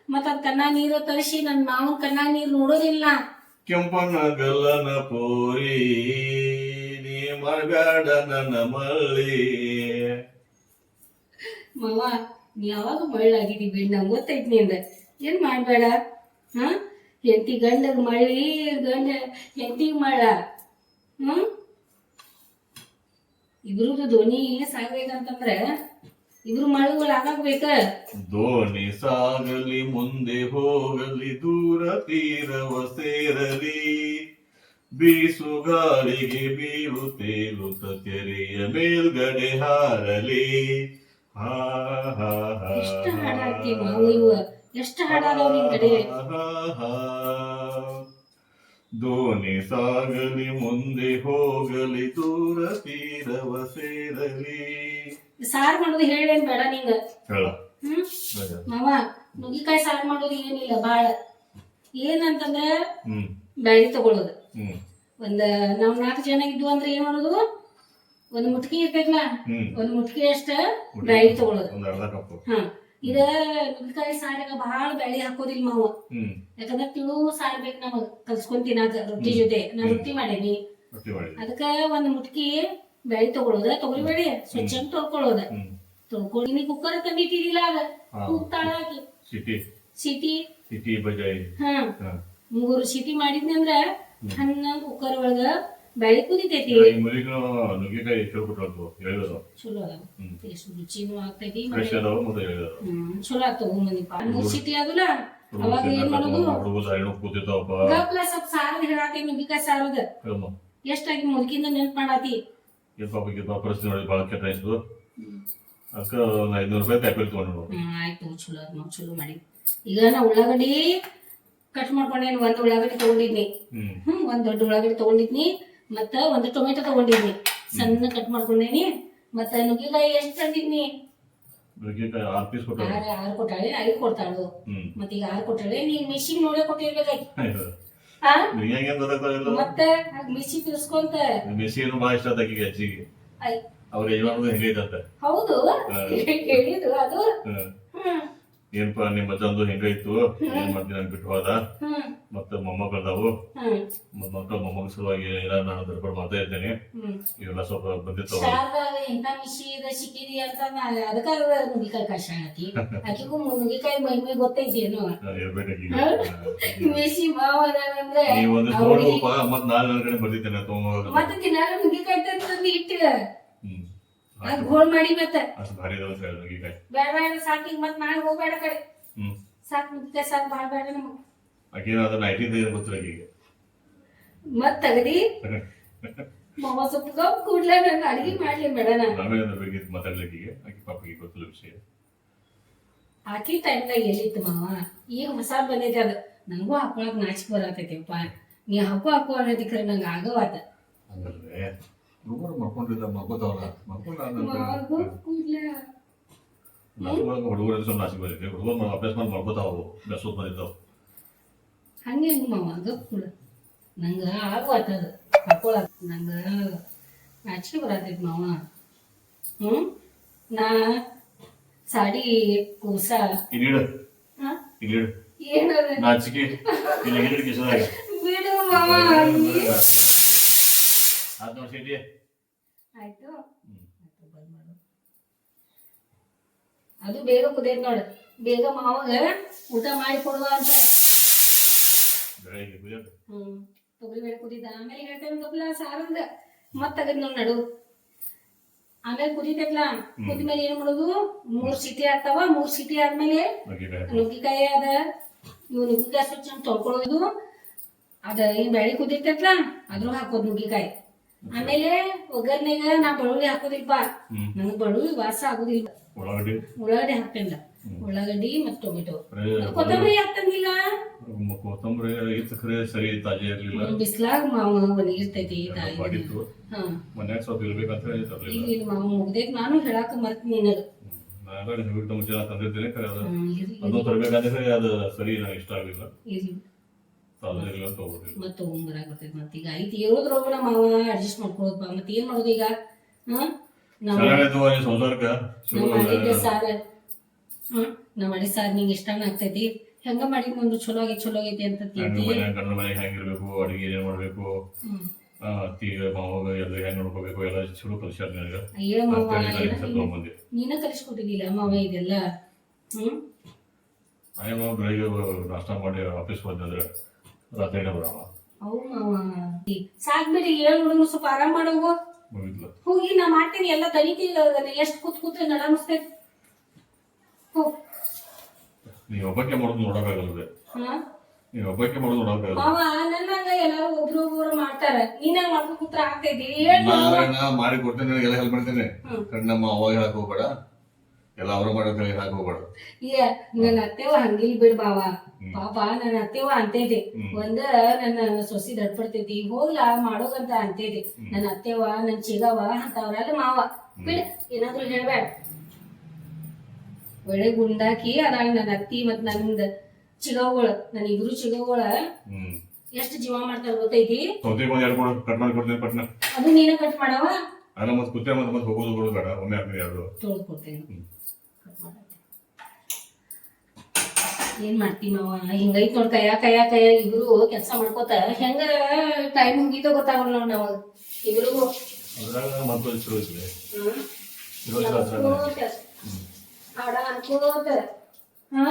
Speaker 2: ಮತ್ತ ಕಣ್ಣ ನೀರು ತರಿಸಿ ನನ್ನ ಮಾವನ್ ಕನ್ನ ನೀರು ನೋಡೋದಿಲ್ಲ.
Speaker 1: ಕೆಂಪನ ಗಲ್ಲನ ಪೋರಿ ನೀ ಮಾಡಬೇಡ ನನ್ನ ಮಳ್ಳಿ
Speaker 2: ಮಾವ ನೀ ಯಾವಾಗ ಮಳ್ಳಾಗಿದ್ದಿ ಬಿಡ್ ನಂಗೆ ಗೊತ್ತೈತಿ ನಿಂದ. ಏನ್ ಮಾಡ್ಬೇಡ? ಹಾ? ಹೆಂಡತಿ ಗಂಡಗ್ ಮಳ್ಳಿ ಗಂಡ ಹೆಂಡತಿಗ್ ಮಳ್ಳ. ಹ್ಮ್? ಇಬ್ರದ್ದು ಧ್ವನಿ ಸಾಗ್ಬೇಕಂತಂದ್ರ ಇಬ್ರು ಮಳೆಗಳು ಆಗಾಗ್ಬೇಕ
Speaker 1: ದೋಣಿ ಸಾಗಲಿ ಮುಂದೆ ಹೋಗಲಿ ದೂರ ತೀರವ ಸೇರಲಿ. ಬೀಸು ಗಾಳಿಗೆ ಬೀರು ತೇಲುತ್ತ ತೆರೆಯ ಮೇಲ್ಗಡೆ ಹಾರಲಿ. ಹಾ ಹಾ ಹಾ
Speaker 2: ಇಷ್ಟ ಹಾಡಾಕ್ತಿ ಮಾವು ಇವ ಎಷ್ಟು ಹಾಡಾದವ್ ನಿನ್ ಕಡೆ?
Speaker 1: ದೋಣಿ ಸಾಗಲಿ ಮುಂದೆ ಹೋಗಲಿ ದೂರ ತೀರವ ಸೇರಲಿ.
Speaker 2: ಸಾರ್ ಮಾಡೋದು ಹೇಳೇನ್ ಬೇಡ ನಿಂಗ.
Speaker 1: ಹೇಳ.
Speaker 2: ಹ್ಮ್? ಮಾವ ನುಗ್ಗಿಕಾಯಿ ಸಾರ್ ಮಾಡೋದು ಏನಿಲ್ಲ ಬಾಳ. ಏನಂತಂದ್ರ ಬ್ಯಾಳಿ ತಗೊಳ್ಳೋದು. ಒಂದ್ ನಾವ್ ನಾಲ್ಕು ಜನ ಇದ್ವು ಅಂದ್ರೆ ಏನ್ ಮಾಡೋದು? ಒಂದ್ ಮುಟ್ಕಿ ಇರ್ತೈತ್ಲ? ಒಂದ್ ಮುಟ್ಕಿ ಅಷ್ಟ ಬ್ಯಾಳಿ ತಗೊಳ್ಳೋದು. ಹ. ಇದ ನುಗ್ಗಿಕಾಯಿ ಸಾರಾಗ ಬಹಳ ಬ್ಯಾಳಿ ಹಾಕೋದಿಲ್ಲ ಮಾವ. ಯಾಕಂದ್ರೆ ತಿಳು ಸಾರ್ ಬೇಕು ನಮಗ್ ಕಲ್ಸ್ಕೊಂತೀನಿ ರೊಟ್ಟಿ ಜೊತೆ. ನಾ ರೊಟ್ಟಿ ಮಾಡೇನಿ. ಅದಕ್ಕ ಒಂದ್ ಮುಟ್ಕಿ ಬ್ಯಾಳಿ ತಗೊಳ್ಳೋದ ತೊಗರಿ ಬೇಳೆ ಸ್ವಚ್ಛ ತೊಳ್ಕೊಳ್ಳೋದ. ತೊಳ್ಕೊಂಡು ನೀ ಕುಕ್ಕರ್ ತಂದಿಟ್ಟಿದಿಲ್ಲ ಅದ
Speaker 1: ಹಾ.
Speaker 2: ಕೂಗ್ತಾಳ ಆಕಿ
Speaker 1: ಸಿಟಿ
Speaker 2: ಸಿಟಿ
Speaker 1: ಸಿಟಿ ಬಜಾಯ್.
Speaker 2: ಹಾ. ಮೂರು ಸಿಟಿ ಮಾಡಿದ್ನಿ ಅಂದ್ರ ಹನ್ನೊಂದು ಕುಕ್ಕರ್ ಒಳಗ ಬ್ಯಾಳಿ ಕುದಿತೈತಿ. ಚಲೋ
Speaker 1: ಹ್ಮ್.
Speaker 2: ಟೇಸ್ಟ್ ರುಚಿನೂ ಆಗ್ತೈತಿ. ಚಲೋ ಆಗ್ತಾವ ಮಂದಿಪ್ಪ ಮೂರು ಸಿಟಿ ಅದಲ್ಲ ಅವಾಗ ಏನ್ ಮಾಡೋದು? ಗಪ್ಲ ಸ್ವಲ್ಪ ಸಾರದ ಹೇಳಾತಿ ನುಗ್ಗಿಕಾಯಿ ಸಾರದ. ಎಷ್ಟಾಗಿ ಮುದುಕಿಂದ ನೆನ್ಪ್ ಮಾಡಾತಿ?
Speaker 1: ಏನ್ ಪಾಪ ಗಿಪ್ಪ ಪರಿಸ್ಥಿತಿ ನೋಡಿ ಭಾಳ ಕೆಟ್ಟ ಆಯ್ತು ಅದಕ್ಕೆ ಒಂದು ಐದ್ನೂರು ರೂಪಾಯಿ ಕಾಯಿಪಲ್ಲೆ ತೊಗೊಂಡು
Speaker 2: ಹ್ಮ್ ಆಯ್ತು ಚಲೋ ಅದ್ ನೋಡ್ ಚಲೋ ಮಾಡಿ. ಈಗ ನಾ ಉಳ್ಳಾಗಡ್ಡಿ ಕಟ್ ಮಾಡ್ಕೊಂಡೇನಿ ಒಂದ್ ಉಳ್ಳಾಗಡ್ಡಿ ತಗೊಂಡಿದ್ನಿ.
Speaker 1: ಹ್ಮ್.
Speaker 2: ಹ್ಮ್ ಒಂದ್ ದೊಡ್ಡ ಉಳ್ಳಾಗಡ್ಡಿ ತಗೊಂಡಿದ್ನಿ ಮತ್ತ ಒಂದ್ ಟೊಮೆಟೊ ತಗೊಂಡಿದ್ನಿ. ಸಣ್ಣ ಕಟ್ ಮಾಡ್ಕೊಂಡೇನಿ ಮತ್ತ ನುಗ್ಗಿಕಾಯಿ ಎಷ್ಟ್ ತಂದಿದ್ನಿ?
Speaker 1: ಆರು ಪೀಸ್
Speaker 2: ಆರ್ ಆರ್ ಕೊಟ್ಟಾಳೆ ಐದ್ ಕೊಡ್ತಾಳು.
Speaker 1: ಮತ್ತೀಗ
Speaker 2: ಮತ್ತ ಈಗ ಆರ್ ಕೊಟ್ಟಾಳೆ ನೀ ಮಿಷಿನ್ ನೋಡೇ ಕೊಟ್ಟಿರ್ಬೇಕಾಯ್ತು.
Speaker 1: ಆಯ್ತು.
Speaker 2: ಮತ್ತ ಮಿಷಿ ತಿರ್ಸ್ಕೊಂತ.
Speaker 1: ಮೆಸಿಯನ್ನು ಭಾಳ ಇಷ್ಟ ಆತ ಆಕಿಗೆ ಅಜ್ಜಿಗೆ. ಅವ್ರ ಯಜಮಾನದು ಹೆಂಗೈತಂತ
Speaker 2: ಹೌದು. ಹೇಳಿದ್ರು ಅದು.
Speaker 1: ಹ್ಮ್ ನಿಮ್ಮ ಅಜ್ಜಂದು ಹೆಂಗೈತು ಏನ್ ಮಾಡ್ತೀನಿ ಅನ್ಬಿಟ್ಟು ಬಿಟ್ಟು ಹೋದ? ಮತ್ತ ಮೊಮ್ಮಕ್ಕಳದಾವು ಮತ್ತ್ ಮೊಮ್ಮಗ ಸಲುವಾಗಿ ಏನಾರ ನಾನು ದರ್ಬಾರ್ ಮಾಡ್ತಾ ಇದ್ದೇನೆ. ಇವೆಲ್ಲ ಸ್ವಲ್ಪ
Speaker 2: ಬಂದಿತ್ತು ಮಿಷಿ ಇದ ಸಿಕ್ಕಿದಿ ಅಂತ ನಾ ಅದಕ್ಕ ನುಗ್ಗಿಕಾಯಿ ಕಷ್ಟ ಆಗತಿ ಆಕಿಗೂ ನುಗ್ಗಿಕಾಯಿ ಮೈ ಮೈ ಗೊತ್ತೈತಿ ಏನೋ.
Speaker 1: ಇರ್ಬೇಕಾಗಿ
Speaker 2: ಮಿಷಿ ಮಾವ ಅಂದ್ರೆ
Speaker 1: ನೀವು ಒಂದು ತಗೊಂಡೋಗಪ್ಪ ಮತ್ ನಾಳೆ ನನ್ನ ಕಡೆ ಬರ್ತಿದ್ದೇನೆ
Speaker 2: ಮತ್ತೆ ದಿನಾಲ ನುಗ್ಗಿಕಾಯಿ ತಂದು ಅದ್ ಗೋಳ್ ಮಾಡಿ ಮತ್ತ.
Speaker 1: ಅಷ್ಟು ಭಾರಿ ಅಂತ ಹೇಳಿದ್ರು ಈಗ.
Speaker 2: ಬೇಡ ಬೇಡ ಸಾಕಿ ಮತ್ ನಾಳೆ ಹೋಗ್ಬೇಡ ಕಡೆ.
Speaker 1: ಹ್ಮ್.
Speaker 2: ಸಾಕ್ ನುಗ್ಗಿಕಾಯಿ ಸಾಕ್ ಬಾಳ ಬೇಡ ನಮಗ್.
Speaker 1: ಆಕೆ ಅದನ್ನ ಐಟಿಂದ ಏನು ಗೊತ್ತಿಲ್ಲ ಈಗ
Speaker 2: ಮತ್ ತಗದಿ? ಮಾವ ಸ್ವಲ್ಪ ಕೂಡ್ಲೆ ನನ್ ಅಡಿಗೆ ಮಾಡ್ಲಿ ಬೇಡ ನಾನು.
Speaker 1: ನಾವೇ ಅದ್ರ ಬಗ್ಗೆ ಮಾತಾಡ್ಲಿಕ್ಕೆ ಆಕೆ ಪಾಪಿಗೆ ಗೊತ್ತಿಲ್ಲ ವಿಷಯ.
Speaker 2: ಆಕಿ ಟೈಮ್ದಾಗ ಎಲ್ಲಿತ್ತು ಮಾವ? ಈಗ ಹೊಸ ಬಂದೈತಿ ಅದು. ನಂಗೂ ಹಾಕೊಳಕ್ ನಾಚಿಕೆ ಬರತೈತಿಪ್ಪ ನೀ ಹಾಕೋ ಹಾಕೋ ಅನ್ನೋದಿಕ್ರೆ ನಂಗೆ ಆಗವಾತ
Speaker 1: ಹಂಗಲ್ವೇ? ಹುಡುಗರು ಮಕ್ಕೊಂಡಿಲ್ಲ ಮಕ್ಕೋತಾವಲ್ಲ ಮಕ್ಕೊಂಡ
Speaker 2: ಮಾವ ಕೂಡ್ಲೆ
Speaker 1: ಹುಡುಗರು ಸ್ವಲ್ಪ ನಾಚಿಕೆ ಬರ್ತೈತೆ ಹುಡುಗರು ಅಭ್ಯಾಸ ಮಾಡಿ ಮಲ್ಕೋತಾವು ಬೆಸೋದ್ ಬಂದಿದ್ದಾವು
Speaker 2: ಹಂಗೆ ಹೆಂಗ್ ಮಾವ ಗಪ್ ಕೂಡ ನಂಗ ಆಗವಾತ ಅದು ಹಾಕೊಳಕ್ ನಂಗ ನಾಚಿಕೆ ಬರತೈತಿ ಮಾವ ಹ್ಮ್ ನಾ ಸಾಡಿ ಕೂಸ
Speaker 1: ಇಲ್ಲಿಡು
Speaker 2: ಹಾ?
Speaker 1: ಇಲ್ಲಿಡು
Speaker 2: ಏನದ
Speaker 1: ನಾಚಿಕೆ ಇಲ್ಲಿ ಇಲ್ಲಿಡು ಕಿಶದಾಗ
Speaker 2: ಬಿಡು ಮಾವ
Speaker 1: ಆತ್ ನೋಡಿ ಸಿಟಿ
Speaker 2: ಆಯ್ತು. ಅದು ಬೇಗ ಕುದಿಯತ್ ನೋಡು. ಬೇಗ ಮಾವಾಗ ಊಟ ಮಾಡಿ ಕೊಡುವ ಅಂತ. ಹ್ಮ್. ತೊಗರಿ ಬೇಳೆ ಕುದಿದ ಆಮೇಲೆ ಹೇಳ್ತೇವೆ ಗಪ್ಲ ಸಾರಂದ ಮತ್ ತಗದ್ ನೋಡ್ ನಡು. ಆಮೇಲೆ ಕುದಿತೈತ್ಲ? ಕುದ್ಮೇಲೆ ಏನ್ ಮಾಡೋದು? ಮೂರ್ ಸಿಟಿ ಆಗ್ತಾವ ಮೂರ್ ಸಿಟಿ ಆದ್ಮೇಲೆ
Speaker 1: ನುಗ್ಗಿಕಾಯಿ
Speaker 2: ಅದ. ಇವು ನುಗ್ಗಿಕಾಯಿ ಸ್ವಚ್ಛ ತೊಳ್ಕೊಳ್ಳೋದು ಅದ ಏನ್ ಬೆಳಿ ಕುದಿತೈತ್ಲ? ಅದ್ರ ಹಾಕೋದ್ ನುಗ್ಗಿಕಾಯಿ. ಆಮೇಲೆ ಒಗ್ಗರ್ನೆಗ ನಾ ಬೆಳ್ಳುಳ್ಳಿ ಹಾಕೋದಿಲ್ಪ
Speaker 1: ಬಾ
Speaker 2: ನನಗ್ ಬೆಳ್ಳುಳ್ಳಿ ವಾಸ ಆಗುದಿಲ್ಲ.
Speaker 1: ಉಳ್ಳಾಗಡ್ಡಿ?
Speaker 2: ಉಳ್ಳಾಗಡ್ಡಿ ಹಾಕ್ತಿಲ್ಲ ಉಳ್ಳಾಗಡ್ಡಿ ಮತ್ತೆ ಟೊಮೆಟೊ.
Speaker 1: ಬರೀ
Speaker 2: ಕೊತ್ತಂಬರಿ ಹಾಕ್ತಂಗಿಲ್ಲ?
Speaker 1: ಕೊತ್ತಂಬರಿ ಇತ್ತು ಖರೆ ಸರಿ ತಾಜೆ ಇರ್ಲಿಲ್ಲ.
Speaker 2: ಬಿಸ್ಲಾಗ ಮಾವ ಒಣಗಿರ್ತೈತಿ
Speaker 1: ಮನ್ಯಾಗ ಸ್ವಲ್ಪ ಇರ್ಬೇಕಂತ
Speaker 2: ಈಗ ಮಾವ ಮುಗ್ದೈತ್. ನಾನು ಹೇಳಾಕ ಮರ್ತ್ ನಿನಗ
Speaker 1: ತಂದಿದ್ದೇನೆ ಅದು. ತರಬೇಕಂದ್ರೆ ಅದು ಸರಿ ಇಷ್ಟ ಆಗಲಿಲ್ಲ.
Speaker 2: ಮತ್ತ ಬರ್ತೈತಿ ಮತ್ತ ಈಗ ಐತಿ. ಇರೋದ್ರೊಳಗ ಮಾವ ಅಡ್ಜಸ್ಟ್ ಮಾಡ್ಕೊಳ್ಳೋದು ಬಾ. ಮತ್ತೆ ಏನ್ ಮಾಡೋದು ಈಗ? ಹಾ? ನಾವ್ ಮಾಡಿದ್ದ ಸಾರ ನಿಂಗೆ ಇಷ್ಟಾನ ಆಗ್ತೈತಿ? ಹೆಂಗ ಮಾಡಿ ಮುಂದೆ ಚಲೋ ಆಗೈತಿ ಚಲೋ ಆಗೈತಿ ಅಂತ
Speaker 1: ಗಂಡ
Speaker 2: ತಿಂತಿ
Speaker 1: ಮನ್ಯಾಗ ಗಂಡ ಮನೆಗೆ ಹೆಂಗಿರ್ಬೇಕು ಅಡಿಗೆ ಏನ್ ಮಾಡ್ಬೇಕು?
Speaker 2: ಹ್ಮ್.
Speaker 1: ಆ, ಅತ್ತಿಗೆ ಮಾವಾಗ ಎಲ್ಲ ಹೆಂಗ್ ನೋಡ್ಕೋಬೇಕು? ಎಲ್ಲ ಚಲೋ ಕಲಿಸ್ಯಾರ ನನಗೆ. ನಾನು
Speaker 2: ಕಲಿಸ್ಕೊಟ್ಟಿದ್ದಿಲ್ಲ ಮಾವ ಇದೆಲ್ಲ? ಹ್ಮ್?
Speaker 1: ಆಯಮ್ಮ ಬೆಳಿಗ್ಗೆ ನಾಷ್ಟ ಮಾಡಿ ಆಫೀಸ್ ಬಂದಂದ್ರೆ ರಾತ್ರಿನೇ ಬರವ
Speaker 2: ಅವು. ಮಾವ ಸಾಕ್ಬಿಡಿ ಏಳು ಹುಡುಗ ಸ್ವಲ್ಪ ಆರಾಮ್ ಮಾಡೋಗು?
Speaker 1: ಮುಗಿದ್ಲು.
Speaker 2: ಹೋಗಿ ನಾ ಮಾಡ್ತೀನಿ ಎಲ್ಲ ದಣಿತಿಲ್ಲ ಎಷ್ಟು ಕೂತ್ ಕೂತ್ ನಡ ಅನಿಸ್ತೈತಿ ಹೋಗ್
Speaker 1: ನೀವು ಒಬ್ಬಕ್ಕೆ ಮಾಡೋದು ನೋಡೋಕ್ಕಾಗಲ್ಲ
Speaker 2: ಹಾ?
Speaker 1: ನೀವು ಒಬ್ಬಕ್ಕೆ ಮಾಡೋದು ನೋಡೋಕ್ಕಾಗಲ್ಲ
Speaker 2: ಮಾವ ನನ್ನಂಗ ಎಲ್ಲಾರು ಒಬ್ರು ಒಬ್ರು ಮಾಡ್ತಾರ. ಕೂತ್ರ ಆಗ್ತೈತಿ ಹೇಳ್ ಮಾವ.
Speaker 1: ನಾ ಮಾಡಿ ಕೊಡ್ತೇನೆ ನಿನಗೆಲ್ಲ ಹೆಲ್ಪ್ ಮಾಡ್ತೇನೆ. ಕಣ್ಣಮ್ಮ ಅವಾಗ ಹೇಳಕ್ ಹೋಗ್ಬೇಡ. ಎಲ್ಲ ಅವರು ಮಾಡೋದ್ ಹೋಗ್ಬೇಡ.
Speaker 2: ಈ ನನ್ನ ಅತ್ತೆವ ಹಂಗಿಲ್ ಬಿಡ್ ಬಾವ. ಪಾಪ ನನ್ನ ಅತ್ತೆವ ಅಂತೈತಿ
Speaker 1: ಹ್ಮ್.
Speaker 2: ಒಂದ ನನ್ನ ಸೊಸಿ ದಡ್ಪಡ್ತೈತಿ. ಹೋಗ್ಲಾ ಮಾಡೋದಂತ ಅಂತೈತಿ ನನ್ನ ಅತ್ತೆವ ನನ್ ಚಿಗವ ಅಂತವ್ರಲ್ಲ ಮಾವ. ಬಿಡ್ ಏನಾದ್ರು ಹೇಳ್ಬೇಡ. ಒಳ್ಳೆ ಗುಂಡಾಕಿ ಅದಾಗ ನನ್ನ ಅತ್ತಿ ಮತ್ ನಂದ ಚಿಗವುಗಳ ನನ್ನ ಇಬ್ರು ಚಿಗವಗಳ ಎಷ್ಟ್ ಜೀವ ಮಾಡ್ತಾರ ಗೊತ್ತೈತಿ? ಅದು ನೀನ ಕಟ್ ಮಾಡವ?
Speaker 1: ಅಲ್ಲ ಮತ್ತೆ ಕುತ್ತೆ ಮತ್ತೆ ಮತ್ತೆ ಹೋಗೋದು ಬಿಡೋದು ಬೇಡ. ಒಮ್ಮೆ ಹಾಕ್ತೀನಿ ಎರಡು
Speaker 2: ತೊಳ್ದ್ ಕೊಡ್ತೇನೆ
Speaker 1: ಹ್ಮ್.
Speaker 2: ಕಟ್ ಮಾಡತ್ತೆ. ಏನ್ ಮಾಡ್ತೀವಿ ಮಾವ? ಹಿಂಗೈತ್ ನೋಡ್ ಕಯ ಕಯ ಕಯ ಇಬ್ರು ಕೆಲಸ ಮಾಡ್ಕೋತ ಹೆಂಗ ಟೈಮ್ ಮುಗೀತೋ ಗೊತ್ತಾಗಲ್ಲ ನೋಡ್ ನಾವ್. ಇಬ್ರಿಗೂ ಆಡ ಅನ್ಕೋತ ಹಾ?